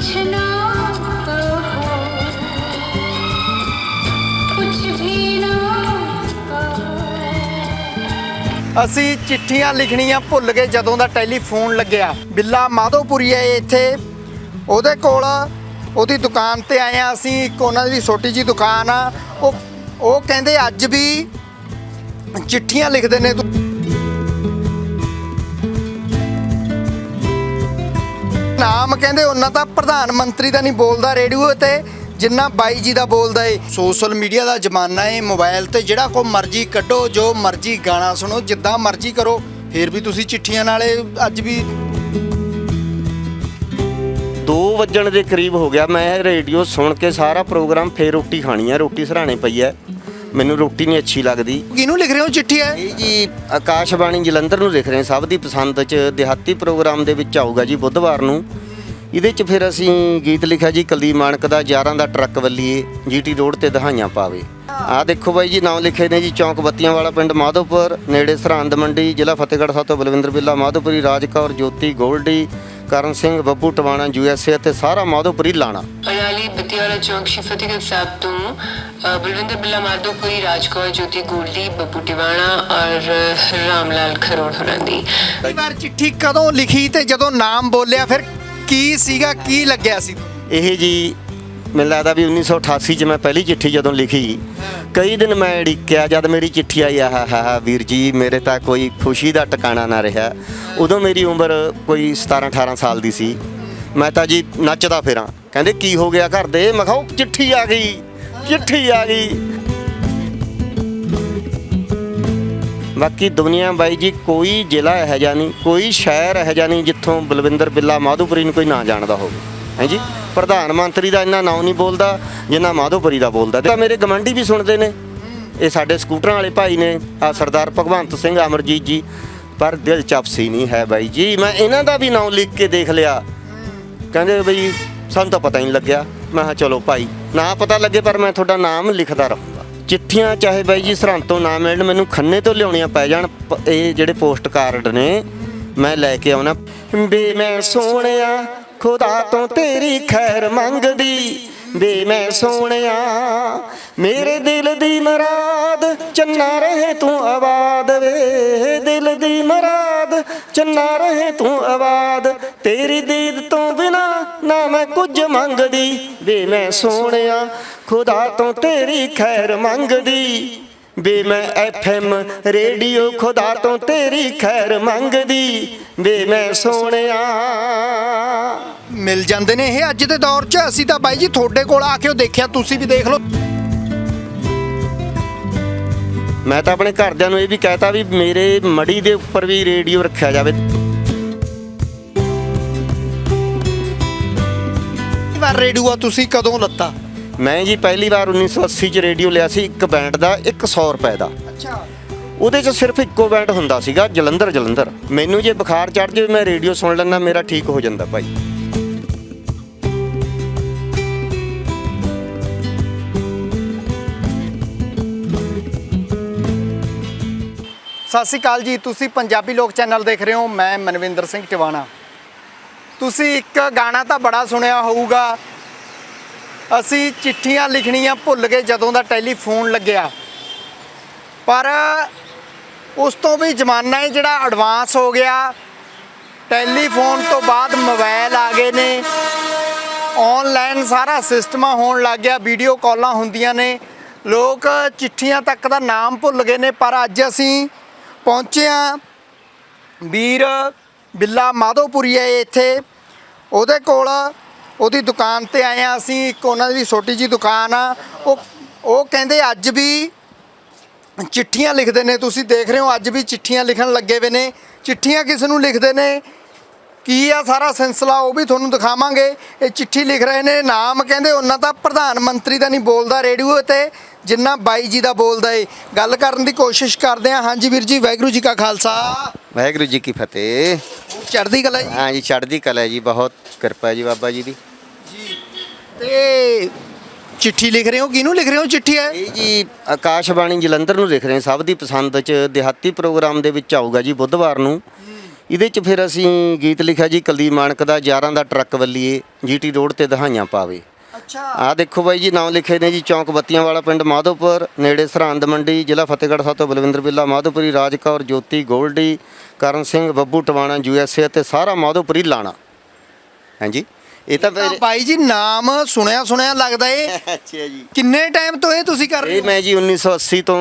कुछ ना कहो कुछ भी ना कहो ਅਸੀਂ ਚਿੱਠੀਆਂ ਲਿਖਣੀਆਂ ਭੁੱਲ ਗਏ ਜਦੋਂ ਦਾ ਟੈਲੀਫੋਨ ਲੱਗਿਆ ਬਿੱਲਾ ਮਾਧੋਪੁਰੀ ਹੈ ਇੱਥੇ ਉਹਦੇ ਕੋਲ ਉਹਦੀ ਦੁਕਾਨ ਤੇ ਆਏ ਆ ਅਸੀਂ ਇੱਕ ਉਹਨਾਂ ਦੀ ਛੋਟੀ ਜੀ ਦੁਕਾਨ ਆ ਉਹ ਉਹ ਕਹਿੰਦੇ ਅੱਜ ਵੀ ਚਿੱਠੀਆਂ ਲਿਖਦੇ ਨੇ ਨਾਮ ਕਹਿੰਦੇ ਉਹਨਾਂ ਤਾਂ ਪ੍ਰਧਾਨ ਮੰਤਰੀ ਦਾ ਨਹੀਂ ਬੋਲਦਾ ਰੇਡੀਓ ਤੇ ਜਿੰਨਾ ਬਾਈ ਜੀ ਦਾ ਬੋਲਦਾ ਏ। ਸੋਸ਼ਲ ਮੀਡੀਆ ਦਾ ਜ਼ਮਾਨਾ ਏ ਮੋਬਾਈਲ ਤੇ ਜਿਹੜਾ ਕੋ ਮਰਜ਼ੀ ਕੱਢੋ ਜੋ ਮਰਜ਼ੀ ਗਾਣਾ ਸੁਣੋ ਜਿੱਦਾਂ ਮਰਜ਼ੀ ਕਰੋ ਫਿਰ ਵੀ ਤੁਸੀਂ ਚਿੱਠੀਆਂ ਨਾਲੇ ਅੱਜ ਵੀ 2 ਵਜਣ ਦੇ ਕਰੀਬ ਹੋ ਗਿਆ ਮੈਂ ਰੇਡੀਓ ਸੁਣ ਕੇ ਸਾਰਾ ਪ੍ਰੋਗਰਾਮ ਫੇਰ ਰੋਟੀ ਖਾਣੀ ਆ ਰੋਟੀ ਸਰਾਣੇ ਪਈ ਐ ਮੈਨੂੰ ਰੋਟੀ ਨਹੀਂ ਅੱਛੀ ਲੱਗਦੀ। ਕਿਹਨੂੰ ਲਿਖ ਰਹੇ ਹੋ ਚਿੱਠੀ ਹੈ? ਇਹ ਜੀ ਆਕਾਸ਼ਬਾਣੀ ਜਲੰਧਰ ਨੂੰ ਲਿਖ ਰਹੇ ਸਭ ਦੀ ਪਸੰਦ 'ਚ ਦਿਹਾਤੀ ਪ੍ਰੋਗਰਾਮ ਦੇ ਵਿੱਚ ਆਊਗਾ ਜੀ ਬੁੱਧਵਾਰ ਨੂੰ। ਇਹਦੇ 'ਚ ਫਿਰ ਅਸੀਂ ਗੀਤ ਲਿਖਿਆ ਜੀ ਕੁਲਦੀਪ ਮਾਨਕ ਦਾ ਯਾਰਾਂ ਦਾ ਟਰੱਕ ਵੱਲੀਏ ਜੀਟੀ ਰੋਡ ਤੇ ਦਹਾਈਆਂ ਪਾਵੇ। ਆਹ ਦੇਖੋ ਬਾਈ ਜੀ ਨਾਮ ਲਿਖੇ ਨੇ ਜੀ ਚੌਂਕ ਬੱਤੀਆਂ ਵਾਲਾ ਪਿੰਡ ਮਾਧੋਪੁਰ ਨੇੜੇ ਸਰਹੰਦ ਮੰਡੀ ਜ਼ਿਲ੍ਹਾ ਫਤਿਹਗੜ੍ਹ ਸਾਹਿਬ ਤੋਂ ਬਲਵਿੰਦਰ ਬਿੱਲਾ ਮਾਧੋਪੁਰੀ ਰਾਜਕੌਰ ਜੋਤੀ ਗੋਲਡੀ ਕਰਨ ਸਿੰਘ ਬੱਬੂ ਟਵਾਣਾ ਯੂਐਸਏ ਅਤੇ ਸਾਰਾ ਮਾਧੋਪੁਰੀ ਲਾਣਾ। ਅਨਾਲੀ ਬਤੀਵਾਲਾ ਚੌਂਕ ਸ਼੍ਰੀ ਫਤਿਹਗੜ੍ਹ ਸਾਹਿਬ ਤੋਂ ਬਲਵਿੰਦਰ ਬਿੱਲਾ ਮਾਧੋਪੁਰੀ ਰਾਜਕੌਰ ਜੋਤੀ ਗੋਲਡੀ ਬੱਬੂ ਟਿਵਾਣਾ ਔਰ ਰਾਮ ਲਾਲ ਖਰੋੜ ਹੋਰਾਂ ਦੀ। ਕਈ ਵਾਰ ਚਿੱਠੀ ਕਦੋਂ ਲਿਖੀ ਤੇ ਜਦੋਂ ਨਾਮ ਬੋਲਿਆ ਫਿਰ ਕੀ ਸੀਗਾ ਕੀ ਲੱਗਿਆ ਸੀ? ਇਹ ਜੀ ਮੈਨੂੰ ਲੱਗਦਾ ਵੀ 1988 ਚ ਮੈਂ ਪਹਿਲੀ ਚਿੱਠੀ ਜਦੋਂ ਲਿਖੀ, ਕਈ ਦਿਨ ਮੈਂ ਅੜਿੱਕਿਆ ਜਦ ਮੇਰੀ ਚਿੱਠੀ ਆਈ, ਆਹ ਹਾ ਹਾ ਵੀਰ ਜੀ, ਮੇਰੇ ਤਾਂ ਕੋਈ ਖੁਸ਼ੀ ਦਾ ਟਿਕਾਣਾ ਨਾ ਰਿਹਾ। ਉਦੋਂ ਮੇਰੀ ਉਮਰ ਕੋਈ 17 18 ਸਾਲ ਦੀ ਸੀ। ਮੈਂ ਤਾਂ ਜੀ ਨੱਚਦਾ ਫਿਰਾਂ। ਕਹਿੰਦੇ, ਕੀ ਹੋ ਗਿਆ ਘਰ ਦੇ? ਮੈਂ ਕਿਹਾ, ਉਹ ਚਿੱਠੀ ਆ ਗਈ, ਚਿੱਠੀ ਆ ਗਈ। ਬਾਕੀ ਦੁਨੀਆ ਬਾਈ ਜੀ, ਕੋਈ ਜ਼ਿਲ੍ਹਾ ਇਹੋ ਜਿਹਾ ਨਹੀਂ, ਕੋਈ ਸ਼ਹਿਰ ਇਹੋ ਜਿਹਾ ਨਹੀਂ ਜਿੱਥੋਂ ਬਲਵਿੰਦਰ ਬਿੱਲਾ ਮਾਧੂਪੁਰੀ ਨੂੰ ਕੋਈ ਨਾ ਜਾਣਦਾ ਹੋਵੇ। ਹਾਂਜੀ? ਪ੍ਰਧਾਨ ਮੰਤਰੀ ਦਾ ਇੰਨਾ ਨਾਂ ਨਹੀਂ ਬੋਲਦਾ, ਜਿੰਨਾ ਮਾਧੋਪੁਰੀ ਦਾ ਬੋਲਦਾ। ਤਾਂ ਮੇਰੇ ਗਮੰਡੀ ਵੀ ਸੁਣਦੇ ਨੇ। ਇਹ ਸਾਡੇ ਸਕੂਟਰਾਂ ਵਾਲੇ ਭਾਈ ਨੇ, ਆ ਸਰਦਾਰ ਭਗਵੰਤ ਸਿੰਘ, ਅਮਰਜੀਤ ਜੀ। ਪਰ ਦਿਲ ਚਪਸੀ ਨਹੀਂ ਹੈ ਬਾਈ ਜੀ। ਮੈਂ ਇਹਨਾਂ ਦਾ ਵੀ ਨਾਂ ਲਿਖ ਕੇ ਦੇਖ ਲਿਆ। ਕਹਿੰਦੇ ਬਈ ਸਾਨੂੰ ਤਾਂ ਪਤਾ ਹੀ ਨਹੀਂ ਲੱਗਿਆ। ਮੈਂ ਕਿਹਾ, ਚਲੋ ਭਾਈ, ਨਾ ਪਤਾ ਲੱਗੇ ਪਰ ਮੈਂ ਤੁਹਾਡਾ ਨਾਮ ਲਿਖਦਾ ਰਹੂੰਗਾ। ਚਿੱਠੀਆਂ ਚਾਹੇ ਬਾਈ ਜੀ ਸਰਹੰਦ ਤੋਂ ਨਾ ਮਿਲਣ, ਮੈਨੂੰ ਖੰਨੇ ਤੋਂ ਲਿਆਉਣੀਆਂ ਪੈ ਜਾਣ। ਇਹ ਜਿਹੜੇ ਪੋਸਟ ਕਾਰਡ ਨੇ, ਮੈਂ ਲੈ ਕੇ ਆਉਣਾ। ਬੇ, ਮੈਂ ਸੋਹਣਿਆ ਖੁਦਾ ਤੋਂ ਤੇਰੀ ਖੈਰ ਮੰਗਦੀ। ਬੇ ਮੈਂ ਸੋਹਣਿਆ, ਮੇਰੇ ਦਿਲ ਦੀ ਮਰਾਦ, ਚੰਨਾ ਰਹੇ ਤੂੰ ਆਬਾਦ ਵੇ ਦਿਲ ਦੀ ਮਰਾਦ, ਚੰਨਾ ਰਹੇ ਤੂੰ ਆਬਾਦ ਤੇਰੀ ਦੀਦ ਤੋਂ ਬਿਨਾ ਨਾ ਮੈਂ ਕੁਝ ਮੰਗਦੀ। ਵੇ ਮੈਂ ਸੋਹਣਿਆ, ਖੁਦਾ ਤੋਂ ਤੇਰੀ ਖੈਰ ਮੰਗਦੀ। ਵੇ ਮੈਂ ਐਫਐਮ ਰੇਡੀਓ ਖੁਦਾ ਤੋਂ ਤੇਰੀ ਖੈਰ ਮੰਗਦੀ ਵੇ ਮੈਂ ਸੋਹਣਿਆ। ਮਿਲ ਜਾਂਦੇ ਨੇ ਇਹ ਅੱਜ ਦੇ ਦੌਰ 'ਚ ਅਸੀਂ ਤਾਂ ਬਾਈ ਜੀ ਤੁਹਾਡੇ ਕੋਲ ਆ ਕੇ ਉਹ ਦੇਖਿਆ ਤੁਸੀਂ ਵੀ ਦੇਖ ਲਓ। ਮੈਂ ਤਾਂ ਆਪਣੇ ਘਰਦਿਆਂ ਨੂੰ ਇਹ ਵੀ ਕਹਿਤਾ ਵੀ ਮੇਰੇ ਮੜੀ ਦੇ ਉੱਪਰ ਵੀ ਰੇਡੀਓ ਰੱਖਿਆ ਜਾਵੇ। ਵਾਰ ਰੇਡੀਓ ਤੁਸੀਂ ਕਦੋਂ ਲੱਤਾ? ਮੈਂ ਜੀ ਪਹਿਲੀ ਵਾਰ 1980 ਚ ਰੇਡੀਓ ਲਿਆ ਸੀ ਇੱਕ ਬੈਂਡ ਦਾ 100 ਰੁਪਏ ਦਾ। ਅੱਛਾ। ਉਹਦੇ 'ਚ ਸਿਰਫ ਇੱਕੋ ਬੈਂਡ ਹੁੰਦਾ ਸੀਗਾ ਜਲੰਧਰ ਜਲੰਧਰ। ਮੈਨੂੰ ਜੇ ਬੁਖਾਰ ਚੜ ਜਾਵੇ ਮੈਂ ਰੇਡੀਓ ਸੁਣ ਲੈਂਦਾ ਮੇਰਾ ਠੀਕ ਹੋ ਜਾਂਦਾ ਭਾਈ। ਸਤਿ ਸ਼੍ਰੀ ਅਕਾਲ ਜੀ ਤੁਸੀਂ ਪੰਜਾਬੀ ਲੋਕ ਚੈਨਲ ਦੇਖ ਰਹੇ ਹੋ ਮੈਂ ਮਨਵਿੰਦਰ ਸਿੰਘ ਟਿਵਾਣਾ। ਤੁਸੀਂ ਇੱਕ ਗਾਣਾ ਤਾਂ ਬੜਾ ਸੁਣਿਆ ਹੋਊਗਾ ਅਸੀਂ ਚਿੱਠੀਆਂ ਲਿਖਣੀਆਂ ਭੁੱਲ ਗਏ ਜਦੋਂ ਦਾ ਟੈਲੀਫੋਨ ਲੱਗਿਆ। ਪਰ ਉਸ ਤੋਂ ਵੀ ਜ਼ਮਾਨਾ ਹੈ ਜਿਹੜਾ ਐਡਵਾਂਸ ਹੋ ਗਿਆ। ਟੈਲੀਫੋਨ ਤੋਂ ਬਾਅਦ ਮੋਬਾਈਲ ਆ ਗਏ ਨੇ। ਆਨਲਾਈਨ ਸਾਰਾ ਸਿਸਟਮ ਹੋਣ ਲੱਗ ਗਿਆ ਵੀਡੀਓ ਕਾਲਾਂ ਹੁੰਦੀਆਂ ਨੇ। ਲੋਕ ਚਿੱਠੀਆਂ ਤੱਕ ਦਾ ਨਾਮ ਭੁੱਲ ਗਏ ਨੇ, ਪਰ ਅੱਜ ਅਸੀਂ ਪਹੁੰਚੇ ਹਾਂ ਵੀਰ ਬਿੱਲਾ ਮਾਧੋਪੁਰੀ ਹੈ ਇੱਥੇ। ਉਹਦੇ ਕੋਲ ਉਹਦੀ ਦੁਕਾਨ ਤੇ ਆਏ ਆ ਅਸੀਂ ਇੱਕ ਉਹਨਾਂ ਦੀ ਛੋਟੀ ਜੀ ਦੁਕਾਨ ਆ। ਉਹ ਉਹ ਕਹਿੰਦੇ ਅੱਜ ਵੀ ਚਿੱਠੀਆਂ ਲਿਖਦੇ ਨੇ ਤੁਸੀਂ ਦੇਖ ਰਹੇ ਹੋ ਅੱਜ ਵੀ ਚਿੱਠੀਆਂ ਲਿਖਣ ਲੱਗੇ ਵੇ ਨੇ। ਚਿੱਠੀਆਂ ਕਿਸ ਨੂੰ ਲਿਖਦੇ ਨੇ? ਕੀ ਆ ਸਾਰਾ ਸਿਲਸਿਲਾ ਉਹ ਵੀ ਤੁਹਾਨੂੰ ਦਿਖਾਵਾਂਗੇ। ਇਹ ਚਿੱਠੀ ਲਿਖ ਰਹੇ ਨੇ ਨਾਮ ਕਹਿੰਦੇ ਉਹਨਾਂ ਤਾਂ ਪ੍ਰਧਾਨ ਮੰਤਰੀ ਦਾ ਨਹੀਂ ਬੋਲਦਾ ਰੇਡੀਓ ਤੇ ਜਿੰਨਾ ਬਾਈ ਜੀ ਦਾ ਬੋਲਦਾ ਏ। ਗੱਲ ਕਰਨ ਦੀ ਕੋਸ਼ਿਸ਼ ਕਰਦੇ ਆ ਹਾਂਜੀ ਵੀਰ ਜੀ ਵਾਹਿਗੁਰੂ ਜੀ ਕਾ ਖਾਲਸਾ। ਵਾਹਿਗੁਰੂ ਜੀ ਕੀ ਫਤਿਹ। ਚੜ੍ਹਦੀ ਕਲਾ ਜੀ। ਹਾਂ ਜੀ ਚੜ੍ਹਦੀ ਕਲਾ ਜੀ ਬਹੁਤ ਕਿਰਪਾ ਜੀ ਬਾਬਾ ਜੀ ਦੀ। ਤੇ ਚਿੱਠੀ ਲਿਖ ਰਹੇ ਹੋ? ਕਿਹਨੂੰ ਲਿਖ ਰਹੇ ਹੋ ਚਿੱਠੀ ਹੈ ਇਹ ਜੀ ਆਕਾਸ਼ਬਾਣੀ ਜਲੰਧਰ ਨੂੰ ਲਿਖ ਰਹੇ ਸਭ ਦੀ ਪਸੰਦ 'ਚ ਦਿਹਾਤੀ ਪ੍ਰੋਗਰਾਮ ਦੇ ਵਿੱਚ ਆਊਗਾ ਜੀ ਬੁੱਧਵਾਰ ਨੂੰ। ਇਹਦੇ ਚ ਫਿਰ ਅਸੀਂ ਗੀਤ ਲਿਖਿਆ ਜੀ ਕੁਲਦੀਪ ਮਾਨਕ ਦਾ ਯਾਰਾਂ ਦਾ ਟਰੱਕ ਵੱਲੀਏ ਜੀਟੀ ਰੋਡ ਤੇ ਦਹਾਈਆਂ ਪਾਵੇ। ਅੱਛਾ। ਆਹ ਦੇਖੋ ਬਾਈ ਜੀ ਨਾਮ ਲਿਖੇ ਨੇ ਜੀ ਚੌਂਕ ਬੱਤੀਆਂ ਵਾਲਾ ਪਿੰਡ ਮਾਧੋਪੁਰ ਨੇੜੇ ਸਰਹੰਦ ਮੰਡੀ ਜ਼ਿਲ੍ਹਾ ਫਤਿਹਗੜ੍ਹ ਸਾਹਿਬ ਤੋਂ ਬਲਵਿੰਦਰ ਬਿੱਲਾ ਮਾਧੋਪੁਰੀ ਰਾਜਕੌਰ ਜੋਤੀ ਗੋਲਡੀ ਕਰਨ ਸਿੰਘ ਬੱਬੂ ਟਵਾਣਾ ਯੂਐਸਏ ਤੇ ਸਾਰਾ ਮਾਧੋਪੁਰੀ ਲਾਣਾ। ਹਾਂਜੀ। ਇਹ ਤਾਂ ਤਾਂ ਬਾਈ ਜੀ ਨਾਮ ਸੁਣਿਆ ਸੁਣਿਆ ਲੱਗਦਾ ਏ। ਅੱਛਾ ਜੀ। ਕਿੰਨੇ ਟਾਈਮ ਤੋਂ ਇਹ ਤੁਸੀਂ ਕਰ ਰਹੇ ਇਹ ਹੋ? ਮੈਂ ਜੀ 1980 ਤੋਂ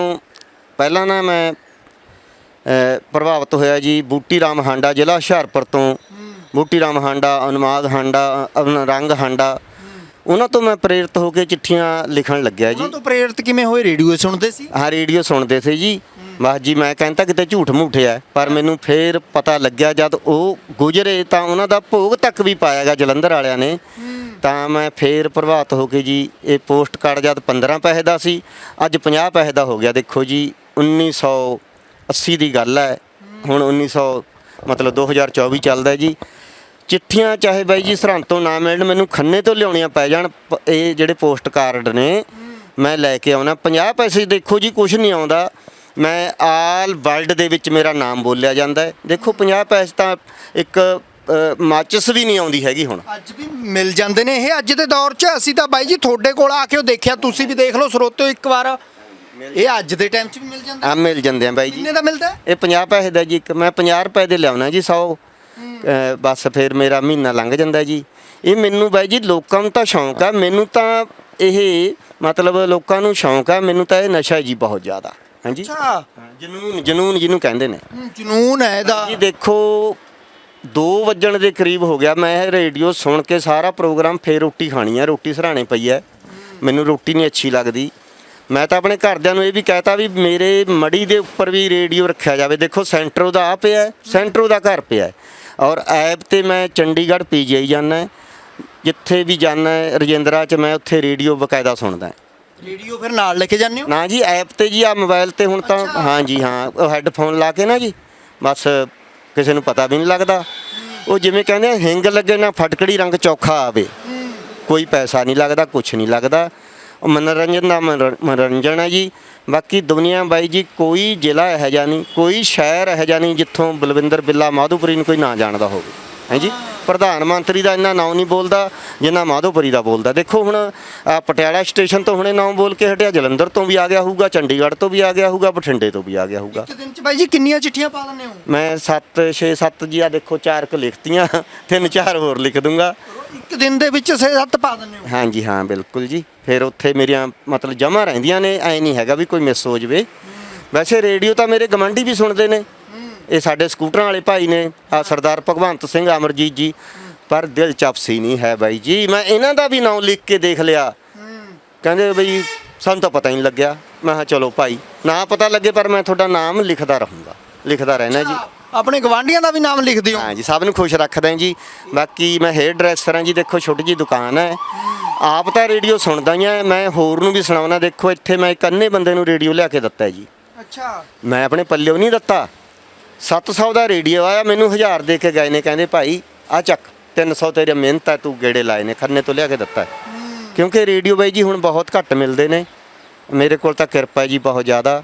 ਪਹਿਲਾਂ ਨਾ ਮੈਂ ਪ੍ਰਭਾਵਿਤ ਹੋਇਆ ਜੀ ਬੂਟੀ ਰਾਮ ਹਾਂਡਾ ਜ਼ਿਲ੍ਹਾ ਹੁਸ਼ਿਆਰਪੁਰ ਤੋਂ। ਬੂਟੀ ਰਾਮ ਹਾਂਡਾ ਅਨਮਾਦ ਹਾਂਡਾ ਅ- ਰੰਗ ਹਾਂਡਾ ਉਹਨਾਂ ਤੋਂ ਮੈਂ ਪ੍ਰੇਰਿਤ ਹੋ ਕੇ ਚਿੱਠੀਆਂ ਲਿਖਣ ਲੱਗਿਆ ਜੀ। ਉਹਨਾਂ ਤੋਂ ਪ੍ਰੇਰਿਤ ਕਿਵੇਂ ਹੋਏ? ਰੇਡੀਓ ਸੁਣਦੇ ਸੀ? ਹਾਂ ਰੇਡੀਓ ਸੁਣਦੇ ਸੀ ਜੀ। ਬਸ ਜੀ ਮੈਂ ਕਹਿੰਦਾ ਕਿਤੇ ਝੂਠ ਮੂਠਿਆ ਪਰ ਮੈਨੂੰ ਫੇਰ ਪਤਾ ਲੱਗਿਆ ਜਦ ਉਹ ਗੁਜਰੇ ਤਾਂ ਉਹਨਾਂ ਦਾ ਭੋਗ ਤੱਕ ਵੀ ਪਾਇਆਗਾ ਜਲੰਧਰ ਵਾਲਿਆਂ ਨੇ। ਤਾਂ ਮੈਂ ਫੇਰ ਪ੍ਰਭਾਵਿਤ ਹੋ ਕੇ ਜੀ ਇਹ ਪੋਸਟ ਕਾਰਡ ਜਦ 15 ਪੈਸੇ ਦਾ ਸੀ ਅੱਜ 50 ਪੈਸੇ ਦਾ ਹੋ ਗਿਆ। ਦੇਖੋ ਜੀ 1980 ਦੀ ਗੱਲ ਹੈ। ਹੁਣ 1900 ਮਤਲਬ 2024 ਚੱਲਦਾ ਜੀ। ਚਿੱਠੀਆਂ ਚਾਹੇ ਬਾਈ ਜੀ ਸਰਹੰਦ ਤੋਂ ਨਾ ਮਿਲਣ ਮੈਨੂੰ ਖੰਨੇ ਤੋਂ ਲਿਆਉਣੀਆਂ ਪੈ ਜਾਣ ਪ- ਇਹ ਜਿਹੜੇ ਪੋਸਟ ਕਾਰਡ ਨੇ ਮੈਂ ਲੈ ਕੇ ਆਉਣਾ। 50 ਪੈਸੇ ਦੇਖੋ ਜੀ ਕੁਝ ਨਹੀਂ ਆਉਂਦਾ। ਮੈਂ ਆਲ ਵਰਲਡ ਦੇ ਵਿੱਚ ਮੇਰਾ ਨਾਮ ਬੋਲਿਆ ਜਾਂਦਾ ਹੈ। ਦੇਖੋ 50 ਪੈਸੇ ਤਾਂ ਇੱਕ ਅ, ਮਾਚਿਸ ਵੀ ਨਹੀਂ ਆਉਂਦੀ ਹੈਗੀ ਹੁਣ। ਅੱਜ ਵੀ ਮਿਲ ਜਾਂਦੇ ਨੇ ਇਹ ਅੱਜ ਦੇ ਦੌਰ 'ਚ। ਅਸੀਂ ਤਾਂ ਬਾਈ ਜੀ ਤੁਹਾਡੇ ਕੋਲ ਆ ਕੇ ਉਹ ਦੇਖਿਆ। ਤੁਸੀਂ ਵੀ ਦੇਖ ਲਓ ਸਰੋਤਿਓ ਇੱਕ ਵਾਰ। ਇਹ ਅੱਜ ਦੇ ਟਾਈਮ 'ਚ ਵੀ ਮਿਲ ਜਾਂਦਾ ਆ ਮਿਲ ਜਾਂਦੇ ਆ ਬਾਈ ਜੀ। ਕਿੰਨੇ ਦਾ ਮਿਲਦਾ ਹੈ? ਇਹ 50 ਪੈਸੇ ਦਾ ਜੀ ਇੱਕ ਮੈਂ 50 ਰੁਪਏ ਦੇ ਲਿਆਉਣਾ ਜੀ 100 ਅ, ਬਸ ਫਿਰ ਮੇਰਾ ਮਹੀਨਾ ਲੰਘ ਜਾਂਦਾ ਜੀ। ਇਹ ਮੈਨੂੰ ਬਾਈ ਜੀ ਲੋਕਾਂ ਨੂੰ ਤਾਂ ਸ਼ੌਂਕ ਆ ਮੈਨੂੰ ਤਾਂ ਇਹ ਮਤਲਬ ਲੋਕਾਂ ਨੂੰ ਸ਼ੌਂਕ ਆ ਮੈਨੂੰ ਤਾਂ ਇਹ ਨਸ਼ਾ ਜੀ ਬਹੁਤ ਜ਼ਿਆਦਾ ਹਾਂਜੀ। ਅੱਛਾ। ਜਨੂਨ ਜਨੂਨ ਜਿਹਨੂੰ ਕਹਿੰਦੇ ਨੇ। ਜਨੂਨ ਹੈ ਇਹਦਾ। ਜੀ ਦੇਖੋ 2 ਵਜਣ ਦੇ ਕਰੀਬ ਹੋ ਗਿਆ ਮੈਂ ਇਹ ਰੇਡੀਓ ਸੁਣ ਕੇ ਸਾਰਾ ਪ੍ਰੋਗਰਾਮ ਫੇਰ ਰੋਟੀ ਖਾਣੀ ਆ ਰੋਟੀ ਸਰਾਣੇ ਪਈ ਐ ਮੈਨੂੰ ਰੋਟੀ ਨਹੀਂ ਅੱਛੀ ਲੱਗਦੀ। ਮੈਂ ਤਾਂ ਆਪਣੇ ਘਰਦਿਆਂ ਨੂੰ ਇਹ ਵੀ ਕਹਿਤਾ ਵੀ ਮੇਰੇ ਮੜੀ ਦੇ ਉੱਪਰ ਵੀ ਰੇਡੀਓ ਰੱਖਿਆ ਜਾਵੇ। ਦੇਖੋ ਸੈਂਟਰ ਉਹਦਾ ਆ ਪਿਆ ਸੈਂਟਰ ਉਹਦਾ ਘਰ ਪਿਆ। ਔਰ ਐਪ ਤੇ ਮੈਂ ਚੰਡੀਗੜ੍ਹ ਪੀਜੀਆਈ ਜਾਣਾ ਜਿੱਥੇ ਵੀ ਜਾਣਾ ਰਜਿੰਦਰਾ ਚ ਮੈਂ ਉੱਥੇ ਰੇਡੀਓ ਬਕਾਇਦਾ ਸੁਣਦਾ ਰੇਡੀਓ ਫਿਰ ਨਾਲ ਲੈ ਕੇ ਜਾਂਦੇ ਹੋ? ਨਾ ਜੀ ਐਪ ਤੇ ਜੀ ਆ ਮੋਬਾਈਲ ਤੇ ਹੁਣ ਤਾਂ ਹਾਂ ਜੀ ਹਾਂ ਉਹ ਹੈੱਡਫੋਨ ਲਾ ਕੇ ਨਾ ਜੀ ਬਸ ਕਿਸੇ ਨੂੰ ਪਤਾ ਵੀ ਨਹੀਂ ਲੱਗਦਾ। ਉਹ ਜਿਵੇਂ ਕਹਿੰਦੇ ਹਿੰਗ ਲੱਗੇ ਨਾ ਫਟਕੜੀ ਰੰਗ ਚੌਖਾ ਆਵੇ। ਕੋਈ ਪੈਸਾ ਨਹੀਂ ਲੱਗਦਾ ਕੁਝ ਨਹੀਂ ਲੱਗਦਾ। ਉਹ ਮਨੋਰੰਜਨ ਦਾ ਮਨੋਰ- ਮਨੋਰੰਜਨ ਹੈ ਜੀ। ਬਾਕੀ ਦੁਨੀਆ ਬਾਈ ਜੀ ਕੋਈ ਜ਼ਿਲ੍ਹਾ ਇਹੋ ਜਿਹਾ ਨਹੀਂ, ਕੋਈ ਸ਼ਹਿਰ ਇਹੋ ਜਿਹਾ ਨਹੀਂ ਜਿੱਥੋਂ ਬਲਵਿੰਦਰ ਬਿੱਲਾ ਮਾਧੋਪੁਰੀ ਨੂੰ ਕੋਈ ਨਾ ਜਾਣਦਾ ਹੋਵੇ। ਹੈ ਜੀ ਪ੍ਰਧਾਨ ਮੰਤਰੀ ਦਾ ਇੰਨਾ ਨਾਂ ਨਹੀਂ ਬੋਲਦਾ ਜਿੰਨਾ ਮਾਧੋਪੁਰੀ ਦਾ ਬੋਲਦਾ। ਦੇਖੋ ਹੁਣ ਪਟਿਆਲਾ ਸਟੇਸ਼ਨ ਤੋਂ ਹੁਣੇ ਨਾਮ ਬੋਲ ਕੇ ਹਟਿਆ ਜਲੰਧਰ ਤੋਂ ਵੀ ਆ ਗਿਆ ਹੋਊਗਾ ਚੰਡੀਗੜ੍ਹ ਤੋਂ ਵੀ ਆ ਗਿਆ ਹੋਊਗਾ ਬਠਿੰਡੇ ਤੋਂ ਵੀ ਆ ਗਿਆ ਹੋਊਗਾ। ਇੱਕ ਦਿਨ 'ਚ ਬਾਈ ਜੀ ਕਿੰਨੀਆਂ ਚਿੱਠੀਆਂ ਪਾ ਦਿੰਦੇ ਹੋ? ਮੈਂ 7 6 7 ਜੀ ਆ ਦੇਖੋ ਚਾਰ ਕੁ ਲਿਖਤੀਆਂ ਤਿੰਨ ਚਾਰ ਹੋਰ ਲਿਖ ਦੂੰਗਾ। ਇੱਕ ਦਿਨ ਦੇ ਵਿੱਚ 6-7 ਪਾ ਦਿੰਦੇ ਹੋ? ਹਾਂਜੀ ਹਾਂ ਬਿਲਕੁਲ ਜੀ। ਫਿਰ ਉੱਥੇ ਮੇਰੀਆਂ ਮਤਲਬ ਜਮਾ ਰਹਿੰਦੀਆਂ ਨੇ ਐ ਨਹੀਂ ਹੈਗਾ ਵੀ ਕੋਈ ਮਿਸ ਹੋ ਜਵੇ। ਵੈਸੇ ਰੇਡੀਓ ਤਾਂ ਮੇਰੇ ਗਮੰਡੀ ਵੀ ਸੁਣਦੇ ਨੇ। ਇਹ ਸਾਡੇ ਸਕੂਟਰਾਂ ਵਾਲੇ ਭਾਈ ਨੇ ਆ ਸਰਦਾਰ ਭਗਵੰਤ ਸਿੰਘ ਅਮਰਜੀਤ ਜੀ ਪਰ ਦਿਲਚਸਪੀ ਨਹੀਂ ਹੈ ਬਾਈ ਜੀ। ਮੈਂ ਇਹਨਾਂ ਦਾ ਵੀ ਨਾਮ ਲਿਖ ਕੇ ਦੇਖ ਲਿਆ। ਕਹਿੰਦੇ ਬਈ ਸਾਨੂੰ ਤਾਂ ਪਤਾ ਹੀ ਨਹੀਂ ਲੱਗਿਆ। ਮੈਂ ਕਿਹਾ ਚਲੋ ਭਾਈ ਨਾ ਪਤਾ ਲੱਗੇ ਪਰ ਮੈਂ ਤੁਹਾਡਾ ਨਾਮ ਲਿਖਦਾ ਰਹੂੰਗਾ। ਲਿਖਦਾ ਰਹਿਣਾ ਜੀ। ਆਪਣੇ ਗਵਾਂਢੀਆਂ ਦਾ ਵੀ ਨਾਮ ਲਿਖਦੇ ਹੋ ਹਾਂ ਜੀ ਸਭ ਨੂੰ ਖੁਸ਼ ਰੱਖਦਾ ਜੀ। ਬਾਕੀ ਮੈਂ ਹੇਅਰ ਡਰੈਸਰ ਹਾਂ ਜੀ ਦੇਖੋ ਛੋਟੀ ਜੀ ਦੁਕਾਨ ਹੈ। ਆਪ ਤਾਂ ਰੇਡੀਓ ਸੁਣਦਾ ਹੀ ਹਾਂ। ਮੈਂ ਹੋਰ ਨੂੰ ਵੀ ਸੁਣਾਉਣਾ ਦੇਖੋ ਇੱਥੇ ਮੈਂ ਇੱਕ ਅੰਨੇ ਬੰਦੇ ਨੂੰ ਰੇਡੀਓ ਲਿਆ ਕੇ ਦਿੱਤਾ ਜੀ। ਅੱਛਾ। ਮੈਂ ਆਪਣੇ ਪੱਲਿਓ ਨਹੀਂ ਦਿੱਤਾ। 700 ਦਾ ਰੇਡੀਓ ਆਇਆ ਮੈਨੂੰ 1000 ਦੇ ਕੇ ਗਏ ਨੇ ਕਹਿੰਦੇ ਭਾਈ ਆ ਚੱਕ 300 ਤੇਰੀ ਮਿਹਨਤ ਹੈ ਤੂੰ ਗੇੜੇ ਲਾਏ ਨੇ ਖੰਨੇ ਤੋਂ ਲਿਆ ਕੇ ਦਿੱਤਾ ਕਿਉਂਕਿ ਰੇਡੀਓ ਬਾਈ ਜੀ ਹੁਣ ਬਹੁਤ ਘੱਟ ਮਿਲਦੇ ਨੇ ਮੇਰੇ ਕੋਲ ਤਾਂ ਕਿਰਪਾ ਜੀ ਬਹੁਤ ਜ਼ਿਆਦਾ।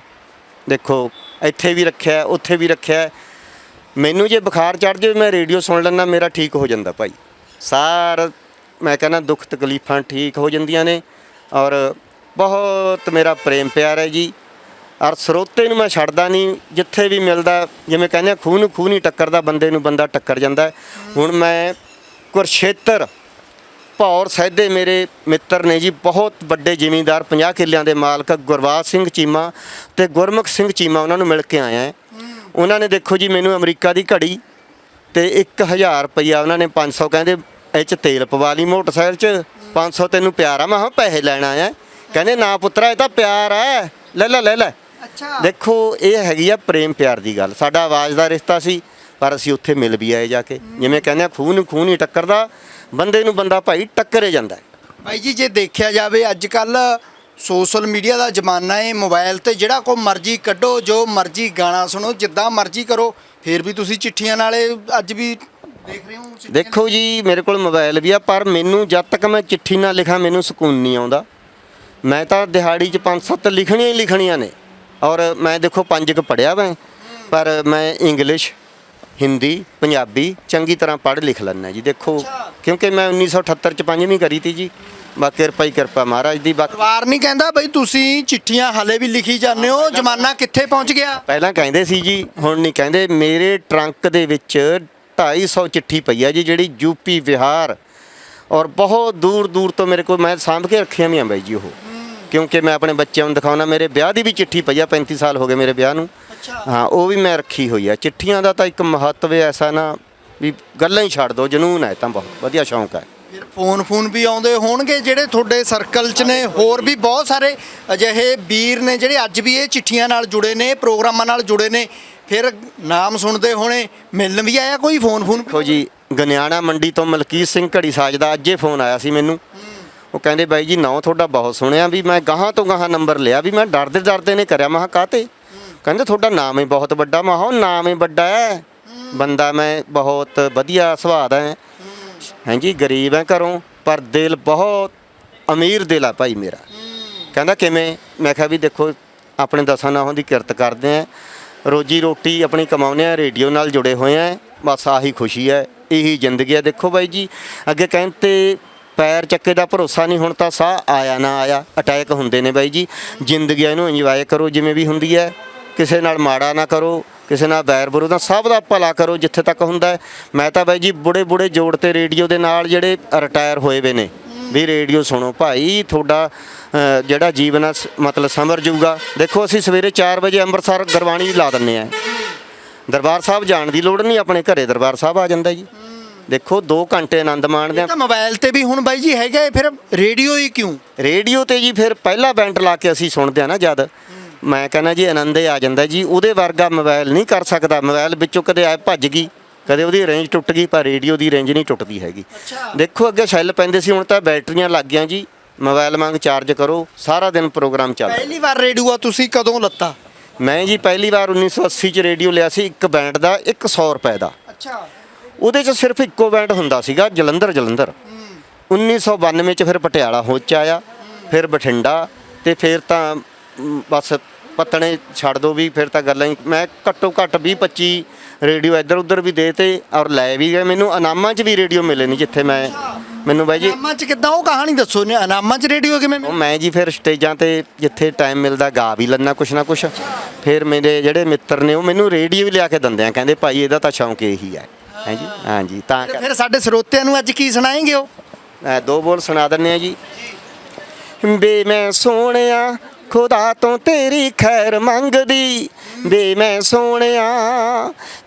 ਦੇਖੋ ਇੱਥੇ ਵੀ ਰੱਖਿਆ ਉੱਥੇ ਵੀ ਰੱਖਿਆ। ਮੈਨੂੰ ਜੇ ਬੁਖਾਰ ਚੜ ਜਾਵੇ ਮੈਂ ਰੇਡੀਓ ਸੁਣ ਲੈਣਾ ਮੇਰਾ ਠੀਕ ਹੋ ਜਾਂਦਾ ਭਾਈ। ਸਾਰ ਮੈਂ ਕਹਿੰਦਾ ਦੁੱਖ ਤਕਲੀਫਾਂ ਠੀਕ ਹੋ ਜਾਂਦੀਆਂ ਨੇ ਔਰ ਬਹੁਤ ਮੇਰਾ ਪ੍ਰੇਮ ਪਿਆਰ ਹੈ ਜੀ। ਔਰ ਸਰੋਤੇ ਨੂੰ ਮੈਂ ਛੱਡਦਾ ਨਹੀਂ, ਜਿੱਥੇ ਵੀ ਮਿਲਦਾ, ਜਿਵੇਂ ਕਹਿੰਦੇ ਆ, ਖੂਹ ਨੂੰ ਖੂਹ ਨਹੀਂ ਟੱਕਰਦਾ, ਬੰਦੇ ਨੂੰ ਬੰਦਾ ਟੱਕਰ ਜਾਂਦਾ ਹੁਣ ਮੈਂ ਕੁਰਸ਼ੇਤਰ, ਭੌਰ ਸੈਦੇ ਮੇਰੇ ਮਿੱਤਰ ਨੇ ਜੀ, ਬਹੁਤ ਵੱਡੇ ਜ਼ਿਮੀਂਦਾਰ 50 ਕਿੱਲਿਆਂ ਦੇ ਮਾਲਕ ਗੁਰਵਾਜ ਸਿੰਘ ਚੀਮਾ ਤੇ ਗੁਰਮੁਖ ਸਿੰਘ ਚੀਮਾ, ਉਹਨਾਂ ਨੂੰ ਮਿਲ ਕੇ ਆਇਆ ਉਹਨਾਂ ਨੇ ਦੇਖੋ ਜੀ, ਮੈਨੂੰ ਅਮਰੀਕਾ ਦੀ ਘੜੀ ਤੇ 1000 ਰੁਪਈਆ ਉਹਨਾਂ ਨੇ 500 ਕਹਿੰਦੇ, ਇਹ ਚ ਤੇਲ ਪਵਾ ਲਈ ਮੋਟਰਸਾਈਕਲ ਚ। 500 ਤੈਨੂੰ ਪਿਆਰ ਆ ਮੈਂ ਕਿਹਾ ਪੈਸੇ ਲੈਣ ਆਇਆ ਕਹਿੰਦੇ, ਨਾ ਪੁੱਤਰਾ, ਇਹ ਤਾਂ ਪਿਆਰ ਹੈ। ਲੈ ਲੈ ਲੈ ਲੈ। ਅੱਛਾ। ਦੇਖੋ ਇਹ ਹੈਗੀ ਆ ਪ੍ਰੇਮ ਪਿਆਰ ਦੀ ਗੱਲ। ਸਾਡਾ ਆਵਾਜ਼ ਦਾ ਰਿਸ਼ਤਾ ਸੀ ਪਰ ਅਸੀਂ ਉੱਥੇ ਮਿਲ ਵੀ ਆਏ ਜਾ ਕੇ। ਜਿਵੇਂ ਕਹਿੰਦੇ ਆ ਖੂਨ ਨੂੰ ਖੂਨ ਨਹੀਂ ਟੱਕਰਦਾ ਬੰਦੇ ਨੂੰ ਬੰਦਾ ਭਾਈ ਟੱਕਰੇ ਜਾਂਦਾ। ਬਾਈ ਜੀ ਜੇ ਦੇਖਿਆ ਜਾਵੇ ਅੱਜ ਕੱਲ ਸੋਸ਼ਲ ਮੀਡੀਆ ਦਾ ਜ਼ਮਾਨਾ ਹੈ ਮੋਬਾਈਲ ਤੇ ਜਿਹੜਾ ਕੋ ਮਰਜ਼ੀ ਕੱਢੋ ਜੋ ਮਰਜ਼ੀ ਗਾਣਾ ਸੁਣੋ ਜਿੱਦਾਂ ਮਰਜ਼ੀ ਕਰੋ ਫਿਰ ਵੀ ਤੁਸੀਂ ਚਿੱਠੀਆਂ ਨਾਲੇ ਅੱਜ ਵੀ ਦੇਖ ਰਹੇ ਹੋ ਚਿੱਠੀਆਂ ਦੇਖੋ ਜੀ ਮੇਰੇ ਕੋਲ ਮੋਬਾਈਲ ਵੀ ਆ ਪਰ ਮੈਨੂੰ ਜਦ ਤੱਕ ਮੈਂ ਚਿੱਠੀ ਨਾ ਲਿਖਾਂ ਮੈਨੂੰ ਸਕੂਨ ਨਹੀਂ ਆਉਂਦਾ। ਮੈਂ ਤਾਂ ਦਿਹਾੜੀ 'ਚ ਪੰਜ ਸੱਤ ਲਿਖਣੀਆਂ ਹੀ ਲਿਖਣੀਆਂ ਨੇ। ਔਰ ਮੈਂ ਦੇਖੋ ਪੰਜ ਕੁ ਪੜਿਆ ਮੈਂ ਪਰ ਮੈਂ ਇੰਗਲਿਸ਼ ਹਿੰਦੀ ਪੰਜਾਬੀ ਚੰਗੀ ਤਰ੍ਹਾਂ ਪੜ੍ਹ ਲਿਖ ਲੈਂਦਾ ਜੀ ਦੇਖੋ। ਕਿਉਂਕਿ ਮੈਂ 1978 ਚ ਪੰਜਵੀਂ ਕਰੀ ਤੀ ਜੀ। ਬਾਕੀ ਕਿਰਪਾ ਹੀ ਕਿਰਪਾ ਮਹਾਰਾਜ ਦੀ ਬਾਕੀ ਪਰਿਵਾਰ ਨਹੀਂ ਕਹਿੰਦਾ ਬਈ ਤੁਸੀਂ ਚਿੱਠੀਆਂ ਹਲੇ ਵੀ ਲਿਖੀ ਜਾਂਦੇ ਹੋ ਜ਼ਮਾਨਾ ਕਿੱਥੇ ਪਹੁੰਚ ਗਿਆ? ਪਹਿਲਾਂ ਕਹਿੰਦੇ ਸੀ ਜੀ ਹੁਣ ਨਹੀਂ ਕਹਿੰਦੇ। ਮੇਰੇ ਟਰੰਕ ਦੇ ਵਿੱਚ 250 ਚਿੱਠੀ ਪਈ ਆ ਜੀ ਜਿਹੜੀ ਯੂਪੀ ਬਿਹਾਰ। ਔਰ ਬਹੁਤ ਦੂਰ ਦੂਰ ਤੋਂ ਮੇਰੇ ਕੋਲ ਮੈਂ ਸਾਂਭ ਕੇ ਰੱਖੀਆਂ ਵੀ ਆ ਬਾਈ ਜੀ ਉਹ। ਕਿਉਂਕਿ ਮੈਂ ਆਪਣੇ ਬੱਚਿਆਂ ਨੂੰ ਦਿਖਾਉਣਾ ਮੇਰੇ ਵਿਆਹ ਦੀ ਵੀ ਚਿੱਠੀ ਪਈ ਆ 35 ਸਾਲ ਹੋ ਗਏ ਮੇਰੇ ਵਿਆਹ ਨੂੰ। ਹਾਂ ਉਹ ਵੀ ਮੈਂ ਰੱਖੀ ਹੋਈ ਆ। ਚਿੱਠੀਆਂ ਦਾ ਤਾਂ ਇੱਕ ਮਹੱਤਵ ਐਸਾ ਨਾ ਵੀ ਗੱਲਾਂ ਹੀ ਛੱਡ ਦੋ ਜਨੂਨ ਹੈ ਤਾਂ ਬਹੁਤ ਵਧੀਆ ਸ਼ੌਂਕ ਹੈ ਫਿਰ ਫੋਨ ਫੋਨ ਵੀ ਆਉਂਦੇ ਹੋਣਗੇ ਜਿਹੜੇ ਤੁਹਾਡੇ ਸਰਕਲ 'ਚ ਨੇ ਹੋਰ ਵੀ ਬਹੁਤ ਸਾਰੇ ਅਜਿਹੇ ਵੀਰ ਨੇ ਜਿਹੜੇ ਅੱਜ ਵੀ ਇਹ ਚਿੱਠੀਆਂ ਨਾਲ ਜੁੜੇ ਨੇ ਪ੍ਰੋਗਰਾਮਾਂ ਨਾਲ ਜੁੜੇ ਨੇ। ਫਿਰ ਨਾਮ ਸੁਣਦੇ ਹੋਣੇ ਮਿਲਣ ਵੀ ਆਇਆ ਕੋਈ ਫੋਨ ਫੋਨ ਦੇਖੋ ਜੀ ਗਨਿਆਣਾ ਮੰਡੀ ਤੋਂ ਮਲਕੀਤ ਸਿੰਘ ਘੜੀ ਸਾਜ ਦਾ ਅੱਜੇ ਫੋਨ ਆਇਆ ਸੀ ਮੈਨੂੰ। ਉਹ ਕਹਿੰਦੇ ਬਾਈ ਜੀ ਨਾਂ ਤੁਹਾਡਾ ਬਹੁਤ ਸੁਣਿਆ ਵੀ ਮੈਂ ਗਾਹਾਂ ਤੋਂ ਗਾਹਾਂ ਨੰਬਰ ਲਿਆ ਵੀ ਮੈਂ ਡਰਦੇ ਡਰਦੇ ਨੇ ਕਰਿਆ। ਮੈਂ ਕਿਹਾ ਕਾਤੇ ਕਹਿੰਦੇ ਤੁਹਾਡਾ ਨਾਮ ਹੀ ਬਹੁਤ ਵੱਡਾ। ਮੈਂ ਉਹ ਨਾਮ ਹੀ ਵੱਡਾ ਹੈ ਬੰਦਾ ਮੈਂ ਬਹੁਤ ਵਧੀਆ ਸੁਭਾਅ ਦਾ ਹੈ ਹਾਂਜੀ, ਗਰੀਬ ਹੈ ਘਰੋਂ, ਪਰ ਦਿਲ ਬਹੁਤ ਅਮੀਰ ਦਿਲ ਆ ਭਾਈ ਮੇਰਾ। ਕਹਿੰਦਾ, ਕਿਵੇਂ? ਮੈਂ ਕਿਹਾ ਵੀ ਦੇਖੋ, ਆਪਣੇ ਦਸਾਂ ਨਾਹਾਂ ਦੀ ਕਿਰਤ ਕਰਦੇ ਆ। ਰੋਜੀ ਰੋਟੀ ਆਪਣੀ ਕਮਾਉਂਦੇ ਆ, ਰੇਡੀਓ ਨਾਲ ਜੁੜੇ ਹੋਏ ਆ। ਬਸ ਆਹੀ ਖੁਸ਼ੀ ਹੈ ਇਹੀ ਜ਼ਿੰਦਗੀ ਹੈ ਦੇਖੋ ਬਾਈ ਜੀ, ਅੱਗੇ ਕਹਿੰਦੇ ਪੈਰ ਚੱਕੇ ਦਾ ਭਰੋਸਾ ਨਹੀਂ, ਹੁਣ ਤਾਂ ਸਾਹ ਆਇਆ ਨਾ ਆਇਆ ਅਟੈਕ ਹੁੰਦੇ ਨੇ ਬਾਈ ਜੀ। ਜ਼ਿੰਦਗੀ ਇਹਨੂੰ ਇੰਜੋਏ ਕਰੋ, ਜਿਵੇਂ ਵੀ ਹੁੰਦੀ ਹੈ। ਕਿਸੇ ਨਾਲ ਮਾੜਾ ਨਾ ਕਰੋ, ਕਿਸੇ ਨਾਲ ਵੈਰ ਵਿਰੋਧ ਨਾ ਸਭ ਦਾ ਭਲਾ ਕਰੋ, ਜਿੱਥੇ ਤੱਕ ਹੁੰਦਾ ਮੈਂ ਤਾਂ ਬਾਈ ਜੀ ਬੁੜੇ ਬੁੜੇ ਜੋੜ ਤੇ ਰੇਡੀਓ ਦੇ ਨਾਲ ਜਿਹੜੇ ਰਿਟਾਇਰ ਹੋਏ ਵੇ ਨੇ। ਵੀ ਰੇਡੀਓ ਸੁਣੋ ਭਾਈ, ਤੁਹਾਡਾ ਜਿਹੜਾ ਜੀਵਨ ਆ, ਸ- ਮਤਲਬ ਸਮਰ ਜੂਗਾ ਦੇਖੋ, ਅਸੀਂ ਸਵੇਰੇ 4 ਵਜੇ ਅੰਮ੍ਰਿਤਸਰ ਗੁਰਬਾਣੀ ਲਾ ਦਿੰਨੇ ਆ ਦਰਬਾਰ ਸਾਹਿਬ ਜਾਣ ਦੀ ਲੋੜ ਨਹੀਂ, ਆਪਣੇ ਘਰੇ ਦਰਬਾਰ ਸਾਹਿਬ ਆ ਜਾਂਦਾ ਜੀ। ਦੇਖੋ 2 ਘੰਟੇ ਆਨੰਦ ਮਾਣਦੇ ਆ। ਤਾਂ ਮੋਬਾਈਲ ਤੇ ਵੀ ਹੁਣ ਬਾਈ ਜੀ ਹੈਗਾ ਇਹ ਫਿਰ ਰੇਡੀਓ ਹੀ ਕਿਉਂ? ਰੇਡੀਓ ਤੇ ਜੀ ਫਿਰ ਪਹਿਲਾ ਬੈਂਡ ਲਾ ਕੇ ਅਸੀਂ ਸੁਣਦੇ ਆ ਨਾ ਜਦ। ਮੈਂ ਕਹਿੰਦਾ ਜੀ ਆਨੰਦ ਆ ਜਾਂਦਾ ਜੀ ਉਹਦੇ ਵਰਗਾ ਮੋਬਾਈਲ ਨਹੀਂ ਕਰ ਸਕਦਾ। ਮੋਬਾਈਲ ਵਿੱਚੋਂ ਕਦੇ ਆ ਭੱਜ ਗਈ ਕਦੇ ਉਹਦੀ ਰੇਂਜ ਟੁੱਟ ਗਈ ਪਰ ਰੇਡੀਓ ਦੀ ਰੇਂਜ ਨਹੀਂ ਟੁੱਟਦੀ ਹੈਗੀ। ਦੇਖੋ ਅੱਗੇ ਸੈੱਲ ਪੈਂਦੇ ਸੀ ਹੁਣ ਤਾਂ ਬੈਟਰੀਆਂ ਲੱਗ ਗਈਆਂ ਜੀ। ਮੋਬਾਈਲ ਵਾਂਗ ਚਾਰਜ ਕਰੋ ਸਾਰਾ ਦਿਨ ਪ੍ਰੋਗਰਾਮ ਚੱਲਦਾ ਪਹਿਲੀ ਵਾਰ ਰੇਡੀਓ ਤੁਸੀਂ ਕਦੋਂ ਲੱਤਾ? ਮੈਂ ਜੀ ਪਹਿਲੀ ਵਾਰ 1980 ਚ ਰੇਡੀਓ ਲਿਆ ਸੀ ਇੱਕ ਬੈਂਡ ਦਾ 100 ਰੁਪਏ ਦਾ। ਅੱਛਾ। ਉਹਦੇ ਚ ਸਿਰਫ ਇੱਕੋ ਬੈਂਡ ਹੁੰਦਾ ਸੀਗਾ ਜਲੰਧਰ ਜਲੰਧਰ। 1992 ਚ ਫਿਰ ਪਟਿਆਲਾ ਹੋ ਚ ਆਇਆ ਫਿਰ ਬਠਿੰਡਾ ਤੇ ਫਿਰ ਤਾਂ ਬਸ ਪਤਣੇ ਛੱਡ ਦੋ ਵੀ ਫਿਰ ਤਾਂ ਗੱਲਾਂ ਹੀ ਮੈਂ ਘੱਟੋ ਘੱਟ 20 25 ਰੇਡੀਓ ਇੱਧਰ ਉੱਧਰ ਵੀ ਦੇ ਤੇ ਔਰ ਲੈ ਵੀ ਗਏ। ਮੈਨੂੰ ਇਨਾਮਾਂ 'ਚ ਵੀ ਰੇਡੀਓ ਮਿਲੇ ਨਹੀਂ ਜਿੱਥੇ ਮੈਂ ਮੈਨੂੰ ਬਾਈ ਜੀ ਅਨਾਮਾਂ ਚ ਕਿੱਦਾਂ ਉਹ ਕਹਾਣੀ ਦੱਸੋ ਨੇ ਅਨਾਮਾਂ ਚ ਰੇਡੀਓ ਕਿਵੇਂ ਉਹ ਮੈਂ ਜੀ ਫਿਰ ਸਟੇਜਾਂ ਤੇ ਜਿੱਥੇ ਟਾਈਮ ਮਿਲਦਾ ਗਾ ਵੀ ਲੈਣਾ ਕੁਛ ਨਾ ਕੁਛ। ਫਿਰ ਮੇਰੇ ਜਿਹੜੇ ਮਿੱਤਰ ਨੇ ਉਹ ਮੈਨੂੰ ਰੇਡੀਓ ਵੀ ਲਿਆ ਕੇ ਦਿੰਦੇ ਆ ਕਹਿੰਦੇ ਭਾਈ ਇਹਦਾ ਤਾਂ ਸ਼ੌਂਕ ਇਹੀ ਹੈ ਹਾਂਜੀ। ਹਾਂਜੀ ਤਾਂ ਫਿਰ ਸਾਡੇ ਸਰੋਤਿਆਂ ਨੂੰ ਅੱਜ ਕੀ ਸੁਣਾਏਂਗੇ ਉਹ? ਅ, ਦੋ ਬੋਲ ਸੁਣਾ ਦਿੰਨੇ ਆ ਜੀ। ਬੇ ਮੈਂ ਸੋਹਣਿਆ ਖੁਦਾ ਤੋਂ ਤੇਰੀ ਖੈਰ ਮੰਗਦੀ। ਬੇ ਮੈਂ ਸੋਹਣਿਆ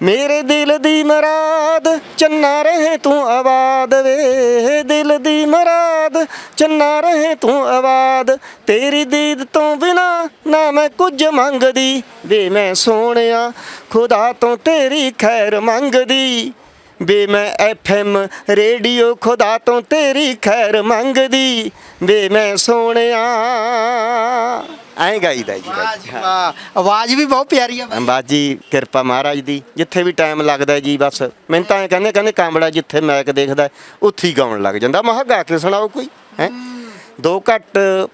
ਮੇਰੇ ਦਿਲ ਦੀ ਮਰਾਦ ਚੰਨਾ ਰਹੇ ਤੂੰ ਆਬਾਦ ਵੇ ਦਿਲ ਦੀ ਮਰਾਦ ਚੰਨਾ ਰਹੇ ਤੂੰ ਆਬਾਦ ਤੇਰੀ ਦੀਦ ਤੋਂ ਬਿਨਾ ਨਾ ਮੈਂ ਕੁਝ ਮੰਗਦੀ। ਵੇ ਮੈਂ ਸੋਹਣਿਆ ਖੁਦਾ ਤੋਂ ਤੇਰੀ ਖੈਰ ਮੰਗਦੀ। ਵੇ ਮੈਂ ਐਫਐਮ ਰੇਡੀਓ ਖੁਦਾ ਤੋਂ ਤੇਰੀ ਖੈਰ ਮੰਗਦੀ ਵੇ ਮੈਂ ਸੋਹਣਿਆ। ਐਂ ਗਾਈਦਾ ਜੀ ਵਾਹ ਜੀ ਵਾਹ। ਆਵਾਜ਼ ਵੀ ਬਹੁਤ ਪਿਆਰੀ ਆ ਬਾਈ। ਬਾਜੀ ਕਿਰਪਾ ਮਹਾਰਾਜ ਦੀ। ਜਿੱਥੇ ਵੀ ਟਾਈਮ ਲੱਗਦਾ ਹੈ ਜੀ ਬਸ। ਮੈਨੂੰ ਤਾਂ ਐਂ ਕਹਿੰਦੇ ਕਹਿੰਦੇ ਕਾਂਬੜਾ ਜਿੱਥੇ ਮੈਕ ਦੇਖਦਾ ਹੈ, ਉੱਥੇ ਹੀ ਗਾਉਣ ਲੱਗ ਜਾਂਦਾ। ਮੈਂ ਕਿਹਾ ਗਾ ਕੇ ਸੁਣਾਓ ਕੋਈ ਹੈ? ਦੋ ਘੱਟ ਅ,